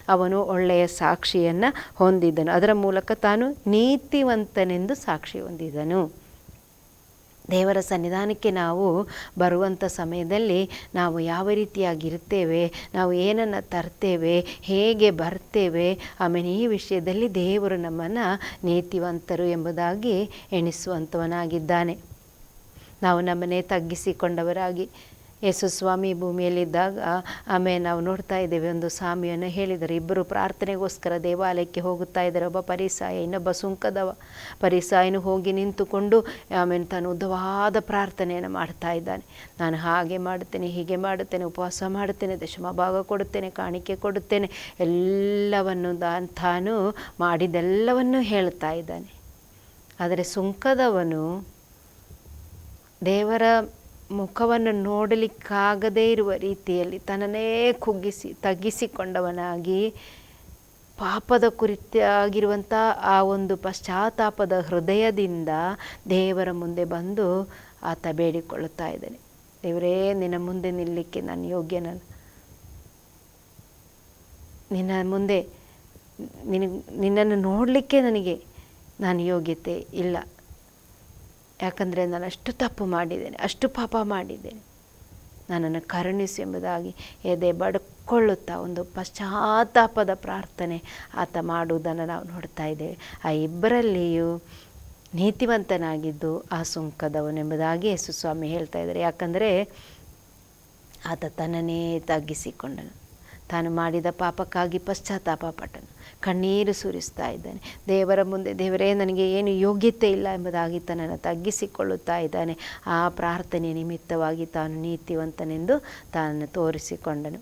ಅವನು ಒಳ್ಳೆಯ ಸಾಕ್ಷಿಯನ್ನು ಹೊಂದಿದ್ದನು ಅದರ ಮೂಲಕ ತಾನು ನೀತಿವಂತನೆಂದು ಸಾಕ್ಷಿ ಹೊಂದಿದನು. ದೇವರ ಸನ್ನಿಧಾನಕ್ಕೆ ನಾವು ಬರುವಂಥ ಸಮಯದಲ್ಲಿ ನಾವು ಯಾವ ರೀತಿಯಾಗಿರ್ತೇವೆ ನಾವು ಏನನ್ನು ತರ್ತೇವೆ, ಹೇಗೆ ಬರ್ತೇವೆ, ಆಮೇಲೆ ಈ ವಿಷಯದಲ್ಲಿ ದೇವರು ನಮ್ಮನ್ನು ನೀತಿವಂತರು ಎಂಬುದಾಗಿ ಎಣಿಸುವಂಥವನಾಗಿದ್ದಾನೆ. ನಾವು ನಮ್ಮನ್ನೇ ತಗ್ಗಿಸಿಕೊಂಡವರಾಗಿ ಯೇಸು ಸ್ವಾಮಿ ಭೂಮಿಯಲ್ಲಿದ್ದಾಗ ಆಮೇಲೆ ನಾವು ನೋಡ್ತಾ ಇದ್ದೇವೆ, ಒಂದು ಸ್ವಾಮಿಯನ್ನು ಹೇಳಿದರು. ಇಬ್ಬರು ಪ್ರಾರ್ಥನೆಗೋಸ್ಕರ ದೇವಾಲಯಕ್ಕೆ ಹೋಗುತ್ತಾ ಇದ್ದಾರೆ. ಒಬ್ಬ ಪರಿಸಾಯ ಇನ್ನೊಬ್ಬ ಸುಂಕದವ. ಪರಿಸಾಯನು ಹೋಗಿ ನಿಂತುಕೊಂಡು ಆಮೇಲೆ ತಾನು ಉದ್ದವಾದ ಪ್ರಾರ್ಥನೆಯನ್ನು ಮಾಡ್ತಾ ಇದ್ದಾನೆ. ನಾನು ಹಾಗೆ ಮಾಡುತ್ತೇನೆ, ಹೀಗೆ ಮಾಡುತ್ತೇನೆ, ಉಪವಾಸ ಮಾಡುತ್ತೇನೆ, ದಶಮ ಭಾಗ ಕೊಡುತ್ತೇನೆ, ಕಾಣಿಕೆ ಕೊಡುತ್ತೇನೆ. ಎಲ್ಲವನ್ನು ತಾನು ಮಾಡಿದೆಲ್ಲವನ್ನು ಹೇಳ್ತಾ ಇದ್ದಾನೆ. ಆದರೆ ಸುಂಕದವನು ದೇವರ ಮುಖವನ್ನು ನೋಡಲಿಕ್ಕಾಗದೇ ಇರುವ ರೀತಿಯಲ್ಲಿ ತನ್ನನ್ನೇ ಕುಗ್ಗಿಸಿ ತಗ್ಗಿಸಿಕೊಂಡವನಾಗಿ ಪಾಪದ ಕುರಿತಾಗಿರುವಂಥ ಆ ಒಂದು ಪಶ್ಚಾತ್ತಾಪದ ಹೃದಯದಿಂದ ದೇವರ ಮುಂದೆ ಬಂದು ಆತ ಬೇಡಿಕೊಳ್ಳುತ್ತಾ ಇದ್ದಾನೆ. ದೇವರೇ, ನಿನ್ನ ಮುಂದೆ ನಿಲ್ಲಕ್ಕೆ ನಾನು ಯೋಗ್ಯನ ನಿನ್ನ ಮುಂದೆ ನಿನ ನಿನ್ನನ್ನು ನೋಡಲಿಕ್ಕೆ ನನಗೆ ನಾನು ಯೋಗ್ಯತೆ ಇಲ್ಲ. ಯಾಕಂದರೆ ನಾನು ಅಷ್ಟು ತಪ್ಪು ಮಾಡಿದ್ದೇನೆ, ಅಷ್ಟು ಪಾಪ ಮಾಡಿದ್ದೇನೆ. ನನ್ನನ್ನು ಕರುಣಿಸು ಎಂಬುದಾಗಿ ಎದೆ ಬಡ್ಕೊಳ್ಳುತ್ತಾ ಒಂದು ಪಶ್ಚಾತ್ತಾಪದ ಪ್ರಾರ್ಥನೆ ಆತ ಮಾಡುವುದನ್ನು ನಾವು ನೋಡ್ತಾ ಇದ್ದೇವೆ. ಆ ಇಬ್ಬರಲ್ಲಿಯೂ ನೀತಿವಂತನಾಗಿದ್ದು ಆ ಸುಂಕದವನೆಂಬುದಾಗಿ ಯೇಸು ಸ್ವಾಮಿ ಹೇಳ್ತಾ ಇದ್ದಾರೆ. ಯಾಕಂದರೆ ಆತ ತನ್ನನ್ನೇ ತಗ್ಗಿಸಿಕೊಂಡನು. ತಾನು ಮಾಡಿದ ಪಾಪಕ್ಕಾಗಿ ಪಶ್ಚಾತ್ತಾಪ ಪಟ್ಟನು. ಕಣ್ಣೀರು ಸುರಿಸ್ತಾ ಇದ್ದಾನೆ. ದೇವರ ಮುಂದೆ ದೇವರೇ, ನನಗೆ ಏನು ಯೋಗ್ಯತೆ ಇಲ್ಲ ಎಂಬುದಾಗಿ ತನ್ನನ್ನು ತಗ್ಗಿಸಿಕೊಳ್ಳುತ್ತಾ ಇದ್ದಾನೆ. ಆ ಪ್ರಾರ್ಥನೆಯ ನಿಮಿತ್ತವಾಗಿ ತಾನು ನೀತಿವಂತನೆಂದು ತಾನನ್ನು ತೋರಿಸಿಕೊಂಡನು.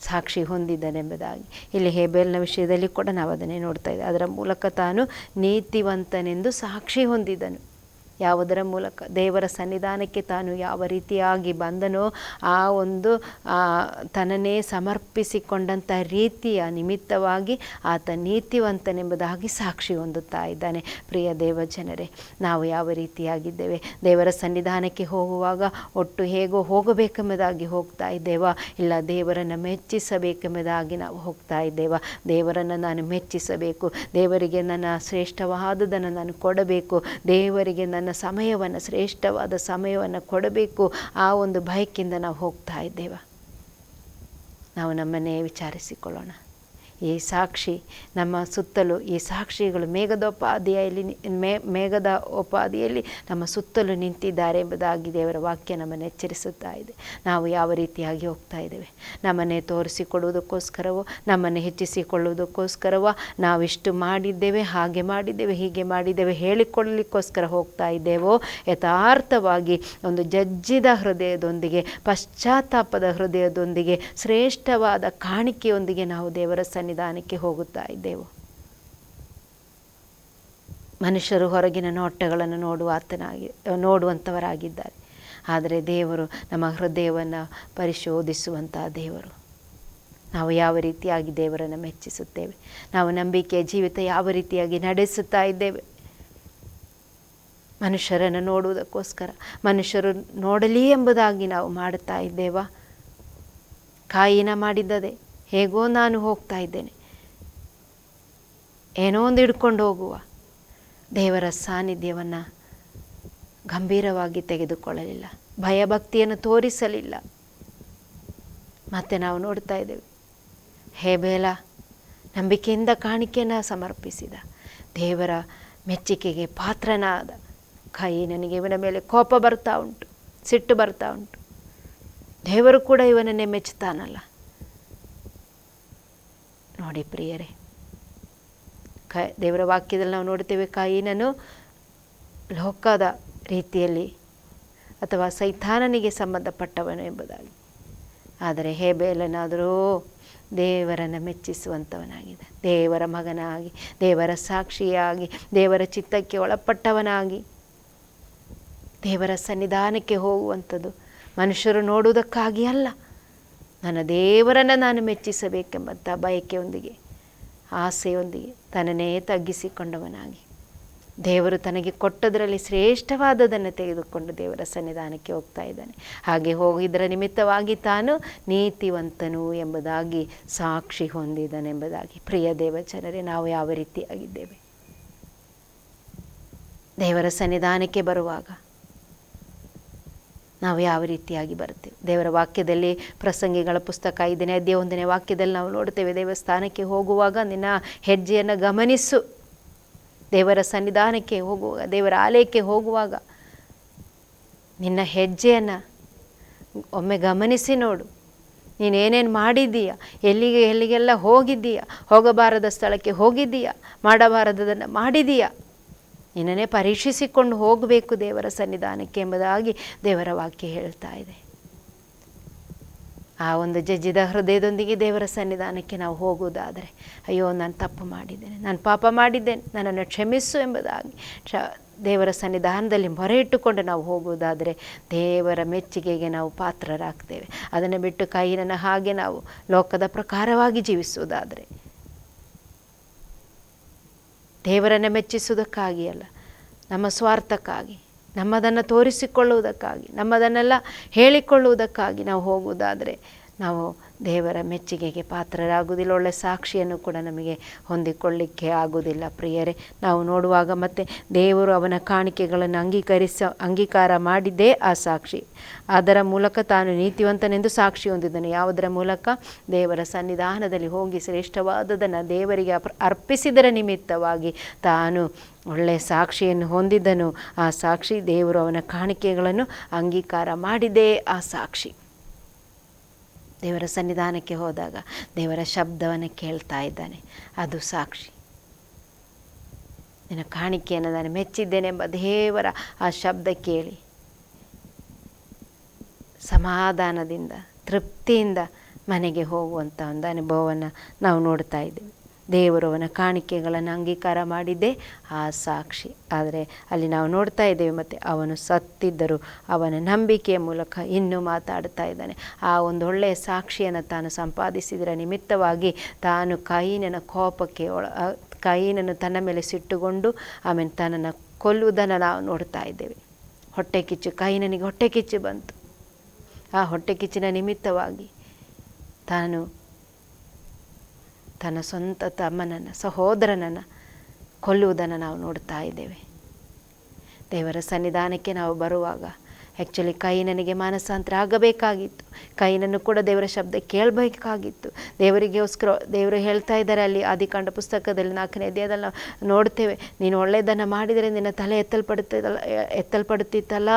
ಸಾಕ್ಷಿ ಹೊಂದಿದ್ದನೆಂಬುದಾಗಿ ಇಲ್ಲಿ ಹೇಬೇಲ್ನ ವಿಷಯದಲ್ಲಿ ಕೂಡ ನಾವು ಅದನ್ನೇ ನೋಡ್ತಾ ಇದ್ದೇವೆ. ಅದರ ಮೂಲಕ ತಾನು ನೀತಿವಂತನೆಂದು ಸಾಕ್ಷಿ ಹೊಂದಿದ್ದನು. ಯಾವುದರ ಮೂಲಕ ದೇವರ ಸನ್ನಿಧಾನಕ್ಕೆ ತಾನು ಯಾವ ರೀತಿಯಾಗಿ ಬಂದನೋ ಆ ಒಂದು ಆ, ತನ್ನನ್ನೇ ಸಮರ್ಪಿಸಿಕೊಂಡಂಥ ರೀತಿಯ ನಿಮಿತ್ತವಾಗಿ ಆತ ನೀತಿವಂತನೆಂಬುದಾಗಿ ಸಾಕ್ಷಿ ಹೊಂದುತ್ತಾ ಇದ್ದಾನೆ. ಪ್ರಿಯ ದೇವಜನರೇ ನಾವು ಯಾವ ರೀತಿಯಾಗಿದ್ದೇವೆ? ದೇವರ ಸನ್ನಿಧಾನಕ್ಕೆ ಹೋಗುವಾಗ ಒಟ್ಟು ಹೇಗೋ ಹೋಗಬೇಕೆಂಬುದಾಗಿ ಹೋಗ್ತಾ ಇದ್ದೇವಾ? ಇಲ್ಲ ದೇವರನ್ನು ಮೆಚ್ಚಿಸಬೇಕೆಂಬುದಾಗಿ ನಾವು ಹೋಗ್ತಾ ಇದ್ದೇವಾ? ದೇವರನ್ನು ನಾನು ಮೆಚ್ಚಿಸಬೇಕು ದೇವರಿಗೆ ನನ್ನ ಶ್ರೇಷ್ಠವಾದದನ್ನು ನಾನು ಕೊಡಬೇಕು ದೇವರಿಗೆ ನನ್ನ ಸಮಯವನ್ನು ಶ್ರೇಷ್ಠವಾದ ಸಮಯವನ್ನು ಕೊಡಬೇಕು. ಆ ಒಂದು ಭಯಕ್ಕಿಂದ ನಾವು ಹೋಗ್ತಾ ಇದ್ದೇವೆ. ನಾವು ನಮ್ಮನ್ನೇ ವಿಚಾರಿಸಿಕೊಳ್ಳೋಣ. ಈ ಸಾಕ್ಷಿ, ನಮ್ಮ ಸುತ್ತಲೂ ಈ ಸಾಕ್ಷಿಗಳು ಮೇಘದೋಪಾದಿಯಲ್ಲಿ ನಿ- ಮೇ ಮೇಘದ ಉಪಾದಿಯಲ್ಲಿ ನಮ್ಮ ಸುತ್ತಲೂ ನಿಂತಿದ್ದಾರೆ ಎಂಬುದಾಗಿ ದೇವರ ವಾಕ್ಯ ನಮ್ಮನ್ನು ಎಚ್ಚರಿಸುತ್ತಾ ಇದೆ. ನಾವು ಯಾವ ರೀತಿಯಾಗಿ ಹೋಗ್ತಾ ಇದ್ದೇವೆ? ನಮ್ಮನ್ನೇ ತೋರಿಸಿಕೊಡುವುದಕ್ಕೋಸ್ಕರವೋ, ನಮ್ಮನ್ನು ಹೆಚ್ಚಿಸಿಕೊಳ್ಳುವುದಕ್ಕೋಸ್ಕರವೋ, ನಾವಿಷ್ಟು ಮಾಡಿದ್ದೇವೆ, ಹಾಗೆ ಮಾಡಿದ್ದೇವೆ, ಹೀಗೆ ಮಾಡಿದ್ದೇವೆ, ಹೇಳಿಕೊಳ್ಳಲಿಕ್ಕೋಸ್ಕರ ಹೋಗ್ತಾ ಇದ್ದೇವೋ, ಯಥಾರ್ಥವಾಗಿ ಒಂದು ಜಜ್ಜಿದ ಹೃದಯದೊಂದಿಗೆ, ಪಶ್ಚಾತ್ತಾಪದ ಹೃದಯದೊಂದಿಗೆ, ಶ್ರೇಷ್ಠವಾದ ಕಾಣಿಕೆಯೊಂದಿಗೆ ನಾವು ದೇವರ ಸನ್ನಿಧಾನಕ್ಕೆ ಹೋಗುತ್ತಾ ಇದ್ದೆವು. ಮನುಷ್ಯರು ಹೊರಗಿನ ನೋಟಗಳನ್ನು ನೋಡುವ ಆತನಾಗಿ ನೋಡುವಂಥವರಾಗಿದ್ದಾರೆ ಆದರೆ ದೇವರು ನಮ್ಮ ಹೃದಯವನ್ನು ಪರಿಶೋಧಿಸುವಂತಹ ದೇವರು. ನಾವು ಯಾವ ರೀತಿಯಾಗಿ ದೇವರನ್ನು ಮೆಚ್ಚಿಸುತ್ತೇವೆ? ನಾವು ನಂಬಿಕೆಯ ಜೀವಿತ ಯಾವ ರೀತಿಯಾಗಿ ನಡೆಸುತ್ತಾ ಇದ್ದೇವೆ? ಮನುಷ್ಯರನ್ನು ನೋಡುವುದಕ್ಕೋಸ್ಕರ, ಮನುಷ್ಯರು ನೋಡಲಿ ಎಂಬುದಾಗಿ ನಾವು ಮಾಡುತ್ತಾ ಇದ್ದೇವಾ? ಕಾಯಿನ ಮಾಡಿದ್ದದೆ ಹೇಗೋ ನಾನು ಹೋಗ್ತಾ ಇದ್ದೇನೆ. ಏನೋ ಒಂದು ಹಿಡ್ಕೊಂಡು ಹೋಗುವ. ದೇವರ ಸಾನ್ನಿಧ್ಯವನ್ನು ಗಂಭೀರವಾಗಿ ತೆಗೆದುಕೊಳ್ಳಲಿಲ್ಲ. ಭಯಭಕ್ತಿಯನ್ನು ತೋರಿಸಲಿಲ್ಲ. ಮತ್ತೆ ನಾವು ನೋಡ್ತಾ ಇದ್ದೇವೆ. ಹೇ ಬೇಲ, ನಂಬಿಕೆಯಿಂದ ಕಾಣಿಕೆಯನ್ನು ಸಮರ್ಪಿಸಿದ. ದೇವರ ಮೆಚ್ಚುಗೆಗೆ ಪಾತ್ರನಾದ ಕೈ ನನಗೆ ಇವನ ಮೇಲೆ ಕೋಪ ಬರ್ತಾ ಉಂಟು, ಸಿಟ್ಟು ಬರ್ತಾ ಉಂಟು. ದೇವರು ಕೂಡ ಇವನನ್ನೇ ಮೆಚ್ಚುತ್ತಾನಲ್ಲ. ನೋಡಿ ಪ್ರಿಯರೇ, ಕ ದೇವರ ವಾಕ್ಯದಲ್ಲಿ ನಾವು ನೋಡ್ತೇವೆ ಕಾಯಿನನು ಲೋಕದ ರೀತಿಯಲ್ಲಿ ಅಥವಾ ಸೈತಾನನಿಗೆ ಸಂಬಂಧಪಟ್ಟವನು ಎಂಬುದಾಗಿ. ಆದರೆ ಹೇಬೇಲನಾದರೂ ದೇವರನ್ನು ಮೆಚ್ಚಿಸುವಂಥವನಾಗಿದೆ. ದೇವರ ಮಗನಾಗಿ, ದೇವರ ಸಾಕ್ಷಿಯಾಗಿ, ದೇವರ ಚಿತ್ತಕ್ಕೆ ಒಳಪಟ್ಟವನಾಗಿ, ದೇವರ ಸನ್ನಿಧಾನಕ್ಕೆ ಹೋಗುವಂಥದ್ದು ಮನುಷ್ಯರು ನೋಡುವುದಕ್ಕಾಗಿ ಅಲ್ಲ. ನನ್ನ ದೇವರನ್ನು ನಾನು ಮೆಚ್ಚಿಸಬೇಕೆಂಬಂಥ ಬಯಕೆಯೊಂದಿಗೆ, ಆಸೆಯೊಂದಿಗೆ ತನ್ನನ್ನೇ ತಗ್ಗಿಸಿಕೊಂಡವನಾಗಿ. ದೇವರು ತನಗೆ ಕೊಟ್ಟದರಲ್ಲಿ ಶ್ರೇಷ್ಠವಾದದನ್ನು ತೆಗೆದುಕೊಂಡು ದೇವರ ಸನ್ನಿಧಾನಕ್ಕೆ ಹೋಗ್ತಾ ಇದ್ದಾನೆ. ಹಾಗೆ ಹೋಗಿದ್ದರ ನಿಮಿತ್ತವಾಗಿ ತಾನು ನೀತಿವಂತನು ಎಂಬುದಾಗಿ ಸಾಕ್ಷಿ ಹೊಂದಿದನೆಂಬುದಾಗಿ. ಪ್ರಿಯ ದೇವಚನರೇ ನಾವು ಯಾವ ರೀತಿಯಾಗಿದ್ದೇವೆ? ದೇವರ ಸನ್ನಿಧಾನಕ್ಕೆ ಬರುವಾಗ ನಾವು ಯಾವ ರೀತಿಯಾಗಿ ಬರುತ್ತೇವೆ ದೇವರ ವಾಕ್ಯದಲ್ಲಿ ಪ್ರಸಂಗಿಗಳ ಪುಸ್ತಕ ಐದನೇ ಅದೇ ಒಂದನೇ ವಾಕ್ಯದಲ್ಲಿ ನಾವು ನೋಡ್ತೇವೆ ದೇವಸ್ಥಾನಕ್ಕೆ ಹೋಗುವಾಗ ನಿನ್ನ ಹೆಜ್ಜೆಯನ್ನು ಗಮನಿಸು. ದೇವರ ಸನ್ನಿಧಾನಕ್ಕೆ ಹೋಗುವಾಗ, ದೇವರ ಆಲಯಕ್ಕೆ ಹೋಗುವಾಗ ನಿನ್ನ ಹೆಜ್ಜೆಯನ್ನು ಒಮ್ಮೆ ಗಮನಿಸಿ ನೋಡು. ನೀನೇನೇನು ಮಾಡಿದ್ದೀಯ? ಎಲ್ಲಿಗೆ, ಎಲ್ಲಿಗೆಲ್ಲ ಹೋಗಿದ್ದೀಯ? ಹೋಗಬಾರದ ಸ್ಥಳಕ್ಕೆ ಹೋಗಿದ್ದೀಯ? ಮಾಡಬಾರದನ್ನು ಮಾಡಿದೀಯ ನಿನ್ನನ್ನೇ ಪರೀಕ್ಷಿಸಿಕೊಂಡು ಹೋಗಬೇಕು ದೇವರ ಸನ್ನಿಧಾನಕ್ಕೆ ಎಂಬುದಾಗಿ ದೇವರ ವಾಕ್ಯ ಹೇಳ್ತಾ ಇದೆ. ಆ ಒಂದು ಜಜ್ಜಿದ ಹೃದಯದೊಂದಿಗೆ ದೇವರ ಸನ್ನಿಧಾನಕ್ಕೆ ನಾವು ಹೋಗುವುದಾದರೆ, ಅಯ್ಯೋ, ನಾನು ತಪ್ಪು ಮಾಡಿದ್ದೇನೆ, ನಾನು ಪಾಪ ಮಾಡಿದ್ದೇನೆ, ನನ್ನನ್ನು ಕ್ಷಮಿಸು ಎಂಬುದಾಗಿ ಕ್ಷ, ದೇವರ ಸನ್ನಿಧಾನದಲ್ಲಿ ಮೊರೆ ಇಟ್ಟುಕೊಂಡು ನಾವು ಹೋಗುವುದಾದರೆ ದೇವರ ಮೆಚ್ಚುಗೆಗೆ ನಾವು ಪಾತ್ರರಾಗ್ತೇವೆ. ಅದನ್ನು ಬಿಟ್ಟು ಕೈಯನ್ನು ಹಾಗೆ ನಾವು ಲೋಕದ ಪ್ರಕಾರವಾಗಿ ಜೀವಿಸುವುದಾದರೆ ದೇವರನ್ನು ಮೆಚ್ಚಿಸುವುದಕ್ಕಾಗಿ ಅಲ್ಲ ನಮ್ಮ ಸ್ವಾರ್ಥಕ್ಕಾಗಿ ನಮ್ಮದನ್ನು ತೋರಿಸಿಕೊಳ್ಳುವುದಕ್ಕಾಗಿ ನಮ್ಮದನ್ನೆಲ್ಲ ಹೇಳಿಕೊಳ್ಳುವುದಕ್ಕಾಗಿ ನಾವು ಹೋಗುವುದಾದರೆ ನಾವು ದೇವರ ಮೆಚ್ಚುಗೆಗೆ ಪಾತ್ರರಾಗುವುದಿಲ್ಲ. ಒಳ್ಳೆಯ ಸಾಕ್ಷಿಯನ್ನು ಕೂಡ ನಮಗೆ ಹೊಂದಿಕೊಳ್ಳಿಕ್ಕೆ ಆಗುವುದಿಲ್ಲ ಪ್ರಿಯರೇ. ನಾವು ನೋಡುವಾಗ ಮತ್ತೆ ದೇವರು ಅವನ ಕಾಣಿಕೆಗಳನ್ನು ಅಂಗೀಕರಿಸ, ಅಂಗೀಕಾರ ಮಾಡಿದ್ದೇ ಆ ಸಾಕ್ಷಿ. ಅದರ ಮೂಲಕ ತಾನು ನೀತಿವಂತನೆಂದು ಸಾಕ್ಷಿ ಹೊಂದಿದ್ದನು. ಯಾವುದರ ಮೂಲಕ? ದೇವರ ಸನ್ನಿಧಾನದಲ್ಲಿ ಹೋಗಿ ಶ್ರೇಷ್ಠವಾದದನ್ನು ದೇವರಿಗೆ ಅರ್ಪಿಸಿದರ ನಿಮಿತ್ತವಾಗಿ ತಾನು ಒಳ್ಳೆಯ ಸಾಕ್ಷಿಯನ್ನು ಹೊಂದಿದ್ದನು. ಆ ಸಾಕ್ಷಿ ದೇವರು ಅವನ ಕಾಣಿಕೆಗಳನ್ನು ಅಂಗೀಕಾರ ಮಾಡಿದೆ ಆ ಸಾಕ್ಷಿ. ದೇವರ ಸನ್ನಿಧಾನಕ್ಕೆ ಹೋದಾಗ ದೇವರ ಶಬ್ದವನ್ನು ಕೇಳ್ತಾ ಇದ್ದಾನೆ. ಅದು ಸಾಕ್ಷಿ. ನಿನ್ನ ಕಾಣಿಕೆಯನ್ನು ನಾನು ಮೆಚ್ಚಿದ್ದೇನೆಂಬ ದೇವರ ಆ ಶಬ್ದ ಕೇಳಿ. ಸಮಾಧಾನದಿಂದ, ತೃಪ್ತಿಯಿಂದ ಮನೆಗೆ ಹೋಗುವಂಥ ಒಂದು ಅನುಭವವನ್ನು ನಾವು ನೋಡ್ತಾ ಇದ್ದೇವೆ. ದೇವರು ಅವನ ಕಾಣಿಕೆಗಳನ್ನು ಅಂಗೀಕಾರ ಮಾಡಿದ್ದೇ. ಆ ಸಾಕ್ಷಿ. ಆದರೆ ಅಲ್ಲಿ ನಾವು ನೋಡ್ತಾ ಇದ್ದೇವೆ, ಮತ್ತು ಅವನು ಸತ್ತಿದ್ದರು. ಅವನ ನಂಬಿಕೆಯ ಮೂಲಕ ಇನ್ನೂ ಮಾತಾಡ್ತಾ ಇದ್ದಾನೆ. ಆ ಒಂದು ಒಳ್ಳೆಯ ಸಾಕ್ಷಿಯನ್ನು ತಾನು ಸಂಪಾದಿಸಿದರ ನಿಮಿತ್ತವಾಗಿ ತಾನು ಕೈನನ ಕೋಪಕ್ಕೆ ಒಳ ಕೈನನ್ನು ತನ್ನ ಮೇಲೆ ಸಿಟ್ಟುಕೊಂಡು ಆಮೇಲೆ ತನ್ನನ್ನು ಕೊಲ್ಲುವುದನ್ನು ನಾವು ನೋಡ್ತಾ ಇದ್ದೇವೆ. ಹೊಟ್ಟೆ ಕಿಚ್ಚು, ಕೈನನಿಗೆ ಹೊಟ್ಟೆ ಕಿಚ್ಚು ಬಂತು. ಆ ಹೊಟ್ಟೆ ಕಿಚ್ಚಿನ ನಿಮಿತ್ತವಾಗಿ ತಾನು ತನ್ನ ಸ್ವಂತ ತಮ್ಮನನ್ನು, ಸಹೋದರನನ್ನು ಕೊಲ್ಲುವುದನ್ನು ನಾವು ನೋಡ್ತಾ ಇದ್ದೇವೆ. ದೇವರ ಸನ್ನಿಧಾನಕ್ಕೆ ನಾವು ಬರುವಾಗ ಆ್ಯಕ್ಚುಲಿ ಕೈನನಿಗೆ ಮಾನಸಾಂತರ ಆಗಬೇಕಾಗಿತ್ತು. ಕೈನನ್ನು ಕೂಡ ದೇವರ ಶಬ್ದ ಕೇಳಬೇಕಾಗಿತ್ತು. ದೇವರಿಗೋಸ್ಕರ ದೇವರು ಹೇಳ್ತಾ ಇದ್ದಾರೆ ಅಲ್ಲಿ ಆದಿಕಾಂಡ ಪುಸ್ತಕದಲ್ಲಿ ನಾಲ್ಕನೇ ಅಧ್ಯಾಯದಲ್ಲಿ ನಾವು ನೋಡ್ತೇವೆ, ನೀನು ಒಳ್ಳೆಯದನ್ನು ಮಾಡಿದರೆ ನಿನ್ನ ತಲೆ ಎತ್ತಲ್ಪಡುತ್ತಲ್ಲ ಎತ್ತಲ್ಪಡುತ್ತಿತ್ತಲ್ಲ?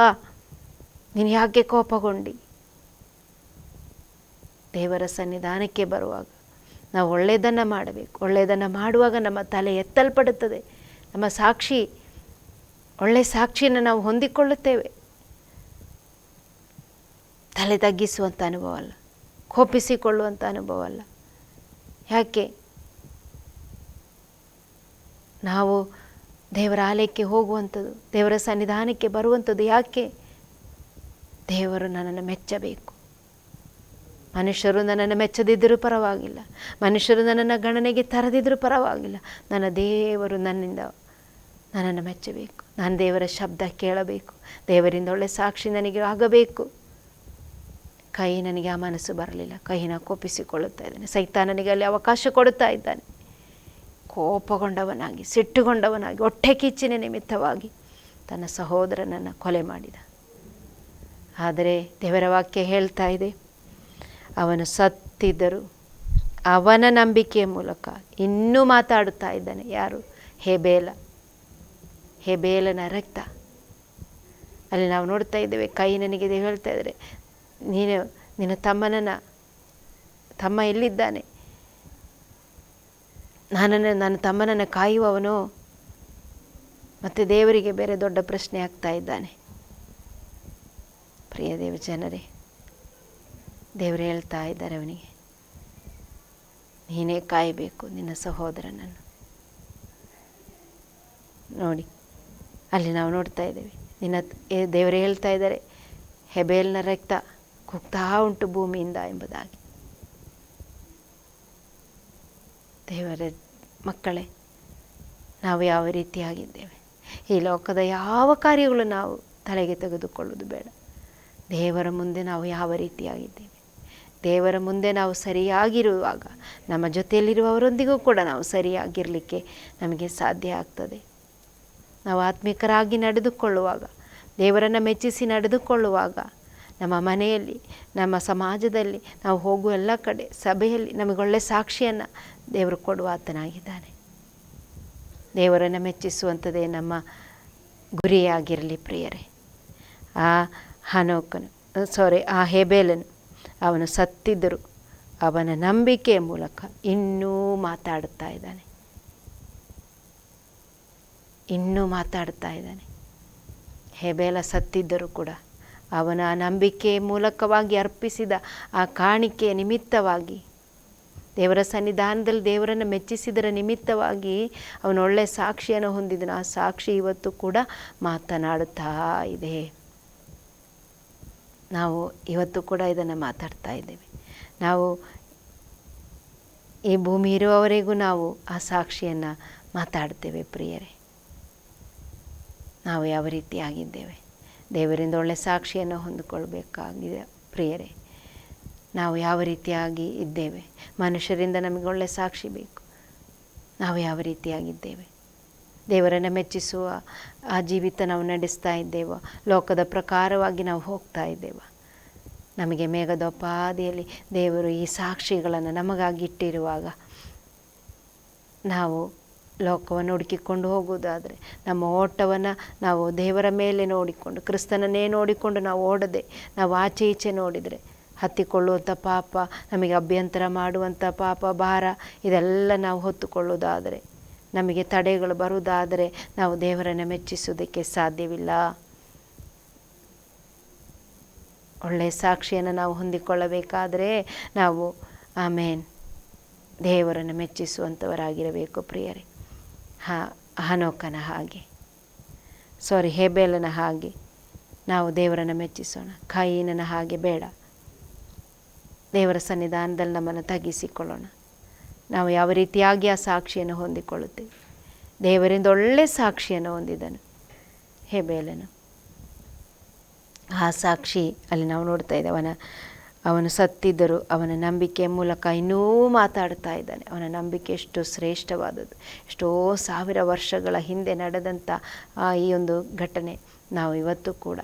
ನೀನು ಯಾಕೆ ಕೋಪಗೊಂಡು? ದೇವರ ಸನ್ನಿಧಾನಕ್ಕೆ ಬರುವಾಗ ನಾವು ಒಳ್ಳೆಯದನ್ನು ಮಾಡಬೇಕು. ಒಳ್ಳೆಯದನ್ನು ಮಾಡುವಾಗ ನಮ್ಮ ತಲೆ ಎತ್ತಲ್ಪಡುತ್ತದೆ. ನಮ್ಮ ಸಾಕ್ಷಿ ಒಳ್ಳೆಯ ಸಾಕ್ಷಿಯನ್ನು ನಾವು ಹೊಂದಿಕೊಳ್ಳುತ್ತೇವೆ. ತಲೆ ತಗ್ಗಿಸುವಂಥ ಅನುಭವ ಅಲ್ಲ. ಕೋಪಿಸಿಕೊಳ್ಳುವಂಥ ಅನುಭವ ಅಲ್ಲ. ಯಾಕೆ? ನಾವು ದೇವರ ಆಲಯಕ್ಕೆ ಹೋಗುವಂಥದ್ದು, ದೇವರ ಸನ್ನಿಧಾನಕ್ಕೆ ಬರುವಂಥದ್ದು ಯಾಕೆ? ದೇವರು ನನ್ನನ್ನು ಮೆಚ್ಚಬೇಕು. ಮನುಷ್ಯರು ನನ್ನನ್ನು ಮೆಚ್ಚದಿದ್ದರೂ ಪರವಾಗಿಲ್ಲ. ಮನುಷ್ಯರು ನನ್ನನ್ನು ಗಣನೆಗೆ ತರದಿದ್ದರೂ ಪರವಾಗಿಲ್ಲ. ನನ್ನ ದೇವರು ನನ್ನಿಂದ ನನ್ನನ್ನು ಮೆಚ್ಚಬೇಕು. ನಾನು ದೇವರ ಶಬ್ದ ಕೇಳಬೇಕು. ದೇವರಿಂದ ಒಳ್ಳೆ ಸಾಕ್ಷಿ ನನಗೆ ಆಗಬೇಕು. ಕೈ ನನಗೆ ಆ ಮನಸ್ಸು ಬರಲಿಲ್ಲ. ಕೈನ ಕೋಪಿಸಿಕೊಳ್ಳುತ್ತಾ ಇದ್ದಾನೆ. ಸೈತಾನನಿಗೆ ಅಲ್ಲಿ ಅವಕಾಶ ಕೊಡುತ್ತಾ ಇದ್ದಾನೆ. ಕೋಪಗೊಂಡವನಾಗಿ, ಸಿಟ್ಟುಗೊಂಡವನಾಗಿ, ಹೊಟ್ಟೆ ಕಿಚ್ಚಿನ ನಿಮಿತ್ತವಾಗಿ ತನ್ನ ಸಹೋದರನನ್ನು ಕೊಲೆ ಮಾಡಿದ. ಆದರೆ ದೇವರ ವಾಕ್ಯ ಹೇಳ್ತಾ ಇದೆ ಅವನು ಸತ್ತಿದ್ದರು. ಅವನ ನಂಬಿಕೆಯ ಮೂಲಕ ಇನ್ನೂ ಮಾತಾಡುತ್ತಾ ಇದ್ದಾನೆ. ಯಾರು? ಹೆಬೇಲ. ಹೇಬೇಲನ ರಕ್ತ. ಅಲ್ಲಿ ನಾವು ನೋಡ್ತಾ ಇದ್ದೇವೆ, ಕೈ ನನಗೆ ಹೇಳ್ತಾ ಇದ್ದಾರೆ. ನೀನು ನಿನ್ನ ತಮ್ಮನನ್ನು, ತಮ್ಮ ಎಲ್ಲಿದ್ದಾನೆ? ನಾನನ್ನು ನನ್ನ ತಮ್ಮನನ್ನು ಕಾಯುವವನು? ಮತ್ತು ದೇವರಿಗೆ ಬೇರೆ ದೊಡ್ಡ ಪ್ರಶ್ನೆ ಆಗ್ತಾ ಇದ್ದಾನೆ. ಪ್ರಿಯ ದೇವ ಜನರೇ ದೇವರು ಹೇಳ್ತಾ ಇದ್ದಾರೆ ಅವನಿಗೆ, ನೀನೇ ಕಾಯಬೇಕು ನಿನ್ನ ಸಹೋದರನನ್ನು. ನೋಡಿ, ಅಲ್ಲಿ ನಾವು ನೋಡ್ತಾ ಇದ್ದೇವೆ, ನಿನ್ನ ದೇವರೇ ಹೇಳ್ತಾ ಇದ್ದಾರೆ, ಹೆಬೇಲ್ನ ರಕ್ತ ಕುಗ್ತಾ ಉಂಟು ಭೂಮಿಯಿಂದ ಎಂಬುದಾಗಿ. ದೇವರ ಮಕ್ಕಳೇ, ನಾವು ಯಾವ ರೀತಿಯಾಗಿದ್ದೇವೆ? ಈ ಲೋಕದ ಯಾವ ಕಾರ್ಯಗಳು ನಾವು ತಲೆಗೆ ತೆಗೆದುಕೊಳ್ಳೋದು ಬೇಡ. ದೇವರ ಮುಂದೆ ನಾವು ಯಾವ ರೀತಿಯಾಗಿದ್ದೇವೆ? ದೇವರ ಮುಂದೆ ನಾವು ಸರಿಯಾಗಿರುವಾಗ, ನಮ್ಮ ಜೊತೆಯಲ್ಲಿರುವವರೊಂದಿಗೂ ಕೂಡ ನಾವು ಸರಿಯಾಗಿರಲಿಕ್ಕೆ ನಮಗೆ ಸಾಧ್ಯ ಆಗ್ತದೆ. ನಾವು ಆತ್ಮಿಕರಾಗಿ ನಡೆದುಕೊಳ್ಳುವಾಗ, ದೇವರನ್ನು ಮೆಚ್ಚಿಸಿ ನಡೆದುಕೊಳ್ಳುವಾಗ, ನಮ್ಮ ಮನೆಯಲ್ಲಿ, ನಮ್ಮ ಸಮಾಜದಲ್ಲಿ ನಾವು ಹೋಗುವ ಎಲ್ಲ ಕಡೆ, ಸಭೆಯಲ್ಲಿ ನಮಗೊಳ್ಳೆ ಸಾಕ್ಷಿಯನ್ನು ದೇವರು ಕೊಡುವ ಆತನಾಗಿದ್ದಾನೆ. ದೇವರನ್ನು ಮೆಚ್ಚಿಸುವಂಥದ್ದೇ ನಮ್ಮ ಗುರಿಯಾಗಿರಲಿ ಪ್ರಿಯರೇ. ಆ ಹನೋಕನು ಸಾರಿ ಆ ಹೆಬೇಲನು ಅವನು ಸತ್ತಿದ್ದರು. ಅವನ ನಂಬಿಕೆಯ ಮೂಲಕ ಇನ್ನೂ ಮಾತಾಡುತ್ತಾ ಇದ್ದಾನೆ. ಇನ್ನೂ ಮಾತಾಡ್ತಾ ಇದ್ದಾನೆ. ಹೆಬೇಲ ಸತ್ತಿದ್ದರೂ ಕೂಡ ಅವನ ನಂಬಿಕೆ ಮೂಲಕವಾಗಿ ಅರ್ಪಿಸಿದ ಆ ಕಾಣಿಕೆಯ ನಿಮಿತ್ತವಾಗಿ, ದೇವರ ಸನ್ನಿಧಾನದಲ್ಲಿ ದೇವರನ್ನು ಮೆಚ್ಚಿಸಿದರ ನಿಮಿತ್ತವಾಗಿ ಅವನು ಒಳ್ಳೆ ಸಾಕ್ಷಿಯನ್ನು ಹೊಂದಿದನು. ಆ ಸಾಕ್ಷಿ ಇವತ್ತು ಕೂಡ ಮಾತನಾಡುತ್ತಾ ಇದೆ. ನಾವು ಇವತ್ತು ಕೂಡ ಇದನ್ನು ಮಾತಾಡ್ತಾ ಇದ್ದೇವೆ. ನಾವು ಈ ಭೂಮಿ ಇರುವವರೆಗೂ ನಾವು ಆ ಸಾಕ್ಷಿಯನ್ನು ಮಾತಾಡ್ತೇವೆ ಪ್ರಿಯರೇ. ನಾವು ಯಾವ ರೀತಿಯಾಗಿದ್ದೇವೆ ದೇವರಿಂದ ಒಳ್ಳೆ ಸಾಕ್ಷಿಯನ್ನು ಹೊಂದಿಕೊಳ್ಬೇಕಾಗಿದೆ ಪ್ರಿಯರೇ. ನಾವು ಯಾವ ರೀತಿಯಾಗಿ ಇದ್ದೇವೆ? ಮನುಷ್ಯರಿಂದ ನಮಗೆ ಒಳ್ಳೆ ಸಾಕ್ಷಿ ಬೇಕು. ನಾವು ಯಾವ ರೀತಿಯಾಗಿದ್ದೇವೆ? ದೇವರನ್ನು ಮೆಚ್ಚಿಸುವ, ಆ ಜೀವಿತ ನಾವು ನಡೆಸ್ತಾ ಇದ್ದೇವೆ. ಲೋಕದ ಪ್ರಕಾರವಾಗಿ ನಾವು ಹೋಗ್ತಾ ಇದ್ದೇವೆ. ನಮಗೆ ಮೇಘದೋಪಾದಿಯಲ್ಲಿ ದೇವರು ಈ ಸಾಕ್ಷಿಗಳನ್ನು ನಮಗಾಗಿ ಇಟ್ಟಿರುವಾಗ ನಾವು ಲೋಕವನ್ನು ಹುಡುಕಿಕೊಂಡು ಹೋಗುವುದಾದರೆ, ನಮ್ಮ ಓಟವನ್ನು ನಾವು ದೇವರ ಮೇಲೆ ನೋಡಿಕೊಂಡು, ಕ್ರಿಸ್ತನನ್ನೇ ನೋಡಿಕೊಂಡು ನಾವು ಓಡದೆ, ನಾವು ಆಚೆ ಈಚೆ ನೋಡಿದರೆ, ಹತ್ತಿಕೊಳ್ಳುವಂಥ ಪಾಪ, ನಮಗೆ ಅಭ್ಯಂತರ ಮಾಡುವಂಥ ಪಾಪ, ಭಾರ, ಇದೆಲ್ಲ ನಾವು ಹೊತ್ತುಕೊಳ್ಳುವುದಾದರೆ ನಮಗೆ ತಡೆಗಳು ಬರುವುದಾದರೆ ನಾವು ದೇವರನ್ನು ಮೆಚ್ಚಿಸುವುದಕ್ಕೆ ಸಾಧ್ಯವಿಲ್ಲ. ಒಳ್ಳೆಯ ಸಾಕ್ಷಿಯನ್ನು ನಾವು ಹೊಂದಿಕೊಳ್ಳಬೇಕಾದರೆ ನಾವು ಆಮೇನ್. ದೇವರನ್ನು ಮೆಚ್ಚಿಸುವಂಥವರಾಗಿರಬೇಕು ಪ್ರಿಯರೇ. ಹಾ, ಹನೋಕನ ಹಾಗೆ. ಸಾರಿ, ಹೆಬೇಲನ ಹಾಗೆ. ನಾವು ದೇವರನ್ನು ಮೆಚ್ಚಿಸೋಣ. ಕಾಯಿನನ ಹಾಗೆ ಬೇಡ. ದೇವರ ಸನ್ನಿಧಾನದಲ್ಲಿ ನಮ್ಮನ್ನು ತಗ್ಗಿಸಿಕೊಳ್ಳೋಣ. ನಾವು ಯಾವ ರೀತಿಯಾಗಿ ಆ ಸಾಕ್ಷಿಯನ್ನು ಹೊಂದಿಕೊಳ್ಳುತ್ತೇವೆ? ದೇವರಿಂದ ಒಳ್ಳೆ ಸಾಕ್ಷಿಯನ್ನು ಹೊಂದಿದನು. ಹೆಬೇಲನು. ಆ ಸಾಕ್ಷಿ ಅಲ್ಲಿ ನಾವು ನೋಡ್ತಾ ಇದ್ದೇವೆ, ಅವನ, ಅವನು ಸತ್ತಿದ್ದರು ಅವನ ನಂಬಿಕೆ ಮೂಲಕ ಇನ್ನೂ ಮಾತಾಡ್ತಾ ಇದ್ದಾನೆ. ಅವನ ನಂಬಿಕೆ ಎಷ್ಟು ಶ್ರೇಷ್ಠವಾದದ್ದು. ಎಷ್ಟೋ ಸಾವಿರ ವರ್ಷಗಳ ಹಿಂದೆ ನಡೆದಂಥ ಈ ಒಂದು ಘಟನೆ ನಾವು ಇವತ್ತು ಕೂಡ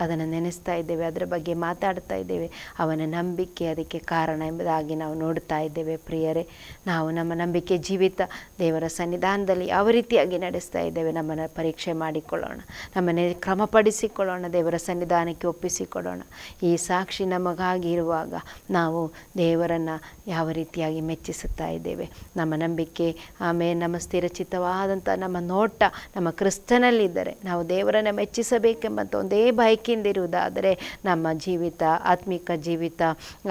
ಅದನ್ನು ನೆನೆಸ್ತಾ ಇದ್ದೇವೆ, ಅದರ ಬಗ್ಗೆ ಮಾತಾಡ್ತಾ ಇದ್ದೇವೆ. ಅವನ ನಂಬಿಕೆ ಅದಕ್ಕೆ ಕಾರಣ ಎಂಬುದಾಗಿ ನಾವು ನೋಡ್ತಾ ಇದ್ದೇವೆ ಪ್ರಿಯರೇ. ನಾವು ನಮ್ಮ ನಂಬಿಕೆ ಜೀವಿತ ದೇವರ ಸನ್ನಿಧಾನದಲ್ಲಿ ಯಾವ ರೀತಿಯಾಗಿ ನಡೆಸ್ತಾ ಇದ್ದೇವೆ. ನಮ್ಮನ್ನು ಪರೀಕ್ಷೆ ಮಾಡಿಕೊಳ್ಳೋಣ, ನಮ್ಮನ್ನೇ ಕ್ರಮಪಡಿಸಿಕೊಳ್ಳೋಣ, ದೇವರ ಸನ್ನಿಧಾನಕ್ಕೆ ಒಪ್ಪಿಸಿಕೊಡೋಣ ಈ ಸಾಕ್ಷಿ ನಮಗಾಗಿ ಇರುವಾಗ ನಾವು ದೇವರನ್ನು ಯಾವ ರೀತಿಯಾಗಿ ಮೆಚ್ಚಿಸುತ್ತಾ ಇದ್ದೇವೆ. ನಮ್ಮ ನಂಬಿಕೆ ಆಮೇಲೆ ನಮ್ಮ ಸ್ಥಿರಚಿತವಾದಂಥ ನಮ್ಮ ನೋಟ ನಮ್ಮ ಕ್ರಿಸ್ತನಲ್ಲಿದ್ದರೆ ನಾವು ದೇವರನ್ನು ಮೆಚ್ಚಿಸಬೇಕೆಂಬಂಥ ಒಂದೇ ಬಯಕೆಯಿಂದಿರುವುದಾದರೆ ನಮ್ಮ ಜೀವಿತ, ಆತ್ಮಿಕ ಜೀವಿತ,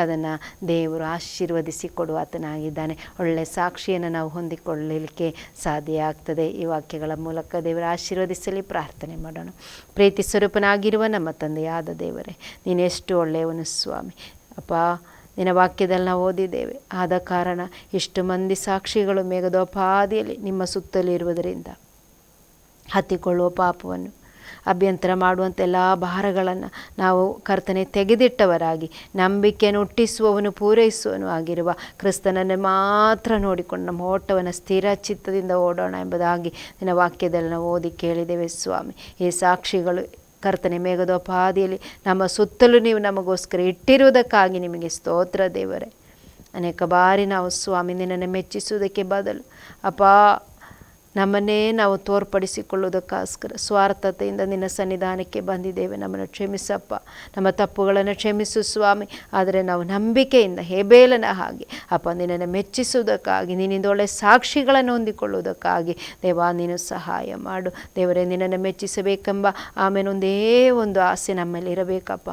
ಅದನ್ನು ದೇವರು ಆಶೀರ್ವದಿಸಿ ಕೊಡುವ ಆತನಾಗಿದ್ದಾನೆ. ಒಳ್ಳೆಯ ಸಾಕ್ಷಿಯನ್ನು ನಾವು ಹೊಂದಿಕೊಳ್ಳಲಿಕ್ಕೆ ಸಾಧ್ಯ ಆಗ್ತದೆ. ಈ ವಾಕ್ಯಗಳ ಮೂಲಕ ದೇವರು ಆಶೀರ್ವದಿಸಲಿ, ಪ್ರಾರ್ಥನೆ ಮಾಡೋಣ. ಪ್ರೀತಿ ಸ್ವರೂಪನಾಗಿರುವ ನಮ್ಮ ತಂದೆಯಾದ ದೇವರೇ ನೀನೆಷ್ಟು ಒಳ್ಳೆಯವನು ಸ್ವಾಮಿ. ಅಪ್ಪ, ನಿನ್ನ ವಾಕ್ಯದಲ್ಲಿ ನಾವು ಓದಿದ್ದೇವೆ. ಆದ ಕಾರಣ ಇಷ್ಟು ಮಂದಿ ಸಾಕ್ಷಿಗಳು ಮೇಘದೋಪಾದಿಯಲ್ಲಿ ನಿಮ್ಮ ಸುತ್ತಲಿರುವುದರಿಂದ ಹತ್ತಿಕೊಳ್ಳುವ ಪಾಪವನ್ನು ಅಭ್ಯಂತರ ಮಾಡುವಂಥ ಎಲ್ಲ ಭಾರಗಳನ್ನು ನಾವು ಕರ್ತನೆ ತೆಗೆದಿಟ್ಟವರಾಗಿ, ನಂಬಿಕೆಯನ್ನು ಹುಟ್ಟಿಸುವವನು ಪೂರೈಸುವನು ಆಗಿರುವ ಕ್ರಿಸ್ತನನ್ನು ಮಾತ್ರ ನೋಡಿಕೊಂಡು ನಮ್ಮ ಓಟವನ್ನು ಸ್ಥಿರ ಚಿತ್ತದಿಂದ ಓಡೋಣ ಎಂಬುದಾಗಿ ನಿನ್ನ ವಾಕ್ಯದಲ್ಲಿ ನಾವು ಓದಿ ಕೇಳಿದ್ದೇವೆ ಸ್ವಾಮಿ. ಈ ಸಾಕ್ಷಿಗಳು ಕರ್ತನೆ ಮೇಘದೋಪಾದಿಯಲ್ಲಿ ನಮ್ಮ ಸುತ್ತಲೂ ನೀವು ನಮಗೋಸ್ಕರ ಇಟ್ಟಿರುವುದಕ್ಕಾಗಿ ನಿಮಗೆ ಸ್ತೋತ್ರ ದೇವರೇ. ಅನೇಕ ಬಾರಿ ನಾವು ಸ್ವಾಮಿ ನಿನ್ನನ್ನು ಮೆಚ್ಚಿಸುವುದಕ್ಕೆ ಬದಲು, ಅಪ್ಪ ನಮ್ಮನ್ನೇ ನಾವು ತೋರ್ಪಡಿಸಿಕೊಳ್ಳುವುದಕ್ಕೋಸ್ಕರ ಸ್ವಾರ್ಥತೆಯಿಂದ ನಿನ್ನ ಸನ್ನಿಧಾನಕ್ಕೆ ಬಂದಿದ್ದೇವೆ. ನಮ್ಮನ್ನು ಕ್ಷಮಿಸಪ್ಪ. ನಮ್ಮ ತಪ್ಪುಗಳನ್ನು ಕ್ಷಮಿಸು ಸ್ವಾಮಿ. ಆದರೆ ನಾವು ನಂಬಿಕೆಯಿಂದ ಹೇಬೇಲನ ಹಾಗೆ, ಅಪ್ಪ, ನಿನ್ನನ್ನು ಮೆಚ್ಚಿಸುವುದಕ್ಕಾಗಿ, ನಿನ್ನಿಂದ ಒಳ್ಳೆಯ ಸಾಕ್ಷಿಗಳನ್ನು ಹೊಂದಿಕೊಳ್ಳುವುದಕ್ಕಾಗಿ ದೇವ ನೀನು ಸಹಾಯ ಮಾಡು. ದೇವರೇ, ನಿನ್ನನ್ನು ಮೆಚ್ಚಿಸಬೇಕೆಂಬ ಆಮೇಲೆ ಒಂದೇ ಒಂದು ಆಸೆ ನಮ್ಮಲ್ಲಿ ಇರಬೇಕಪ್ಪ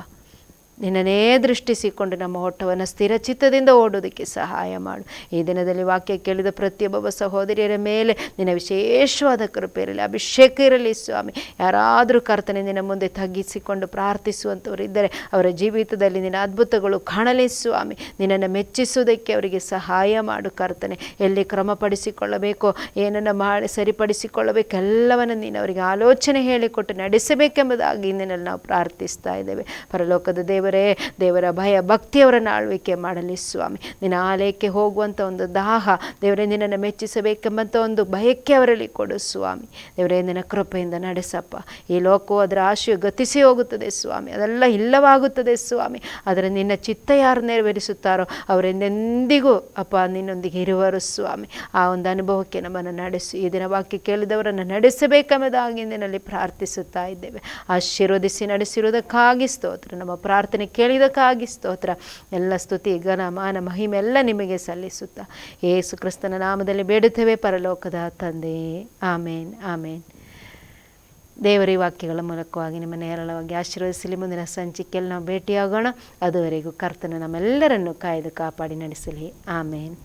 ನಿನ್ನನ್ನೇ ದೃಷ್ಟಿಸಿಕೊಂಡು ನಮ್ಮ ಓಟವನ್ನು ಸ್ಥಿರಚಿತ್ತದಿಂದ ಓಡೋದಕ್ಕೆ ಸಹಾಯ ಮಾಡು. ಈ ದಿನದಲ್ಲಿ ವಾಕ್ಯ ಕೇಳಿದ ಪ್ರತಿಯೊಬ್ಬ ಸಹೋದರಿಯರ ಮೇಲೆ ನಿನ್ನ ವಿಶೇಷವಾದ ಕೃಪೆ ಇರಲಿ, ಅಭಿಷೇಕ ಇರಲಿ ಸ್ವಾಮಿ. ಯಾರಾದರೂ ಕರ್ತನೆ ನಿನ್ನ ಮುಂದೆ ತಗ್ಗಿಸಿಕೊಂಡು ಪ್ರಾರ್ಥಿಸುವಂಥವರು ಇದ್ದರೆ ಅವರ ಜೀವಿತದಲ್ಲಿ ನಿನ್ನ ಅದ್ಭುತಗಳು ಕಾಣಲಿ ಸ್ವಾಮಿ. ನಿನ್ನನ್ನು ಮೆಚ್ಚಿಸುವುದಕ್ಕೆ ಅವರಿಗೆ ಸಹಾಯ ಮಾಡು ಕರ್ತನೆ. ಎಲ್ಲಿ ಕ್ರಮಪಡಿಸಿಕೊಳ್ಳಬೇಕೋ, ಏನನ್ನು ಮಾಡಿ ಸರಿಪಡಿಸಿಕೊಳ್ಳಬೇಕು ಎಲ್ಲವನ್ನು ನೀನು ಅವರಿಗೆ ಆಲೋಚನೆ ಹೇಳಿಕೊಟ್ಟು ನಡೆಸಬೇಕೆಂಬುದಾಗಿ ನಿನ್ನಲ್ಲಿ ನಾವು ಪ್ರಾರ್ಥಿಸ್ತಾ ಇದ್ದೇವೆ. ಪರಲೋಕದ ದೇವರೇ ದೇವರ ಭಯ ಭಕ್ತಿಯವರನ್ನು ಆಳ್ವಿಕೆ ಮಾಡಲಿ ಸ್ವಾಮಿ. ನಿನ್ನ ಆಲಯಕ್ಕೆ ಹೋಗುವಂಥ ಒಂದು ದಾಹ ದೇವರೇ, ನಿನ್ನನ್ನು ಮೆಚ್ಚಿಸಬೇಕೆಂಬಂಥ ಒಂದು ಭಯಕ್ಕೆ ಅವರಲ್ಲಿ ಕೊಡು ಸ್ವಾಮಿ. ದೇವರೇ, ನಿನ್ನ ಕೃಪೆಯಿಂದ ನಡೆಸಪ್ಪ. ಈ ಲೋಕವು ಅದರ ಆಶೆಯು ಗತಿಸಿ ಹೋಗುತ್ತದೆ ಸ್ವಾಮಿ. ಅದೆಲ್ಲ ಇಲ್ಲವಾಗುತ್ತದೆ ಸ್ವಾಮಿ. ಆದರೆ ನಿನ್ನ ಚಿತ್ತ ಯಾರು ನೆರವೇರಿಸುತ್ತಾರೋ ಅವರೆಂದೆಂದಿಗೂ ಅಪ್ಪ ನಿನ್ನೊಂದಿಗೆ ಇರುವರು ಸ್ವಾಮಿ. ಆ ಒಂದು ಅನುಭವಕ್ಕೆ ನಮ್ಮನ್ನು ನಡೆಸಿ. ಈ ದಿನ ವಾಕ್ಯ ಕೇಳಿದವರನ್ನು ನಡೆಸಬೇಕೆಂಬುದಾಗಿ ನಿನ್ನಲ್ಲಿ ಪ್ರಾರ್ಥಿಸುತ್ತಾ ಇದ್ದೇವೆ. ಆಶೀರ್ವದಿಸಿ ನಡೆಸಿರುವುದಕ್ಕಾಗಿ ಸ್ತೋತ್ರ. ನಮ್ಮ ಪ್ರಾರ್ಥನೆ ಕೇಳಿದಕ್ಕಾಗಿ ಸ್ತೋತ್ರ. ಎಲ್ಲ ಸ್ತುತಿ, ಘನ, ಮಾನ ಮಹಿಮೆಲ್ಲ ನಿಮಗೆ ಸಲ್ಲಿಸುತ್ತಾ. ಯೇಸು ಕ್ರಿಸ್ತನ ನಾಮದಲ್ಲಿ ಬೇಡುತ್ತೇವೆ ಪರಲೋಕದ ತಂದೆ. ಆಮೇನ್ ಆಮೇನ್. ದೇವರಿ ವಾಕ್ಯಗಳ ಮೂಲಕವಾಗಿ ನಿಮ್ಮನ್ನು ಹೇರಳವಾಗಿ ಆಶೀರ್ವದಿಸಲಿ. ಮುಂದಿನ ಸಂಚಿಕೆಯಲ್ಲಿ ನಾವು ಭೇಟಿಯಾಗೋಣ. ಅದುವರೆಗೂ ಕರ್ತನ ನಮ್ಮೆಲ್ಲರನ್ನು ಕಾಯ್ದು ಕಾಪಾಡಿ ನಡೆಸಲಿ. ಆಮೇನ್.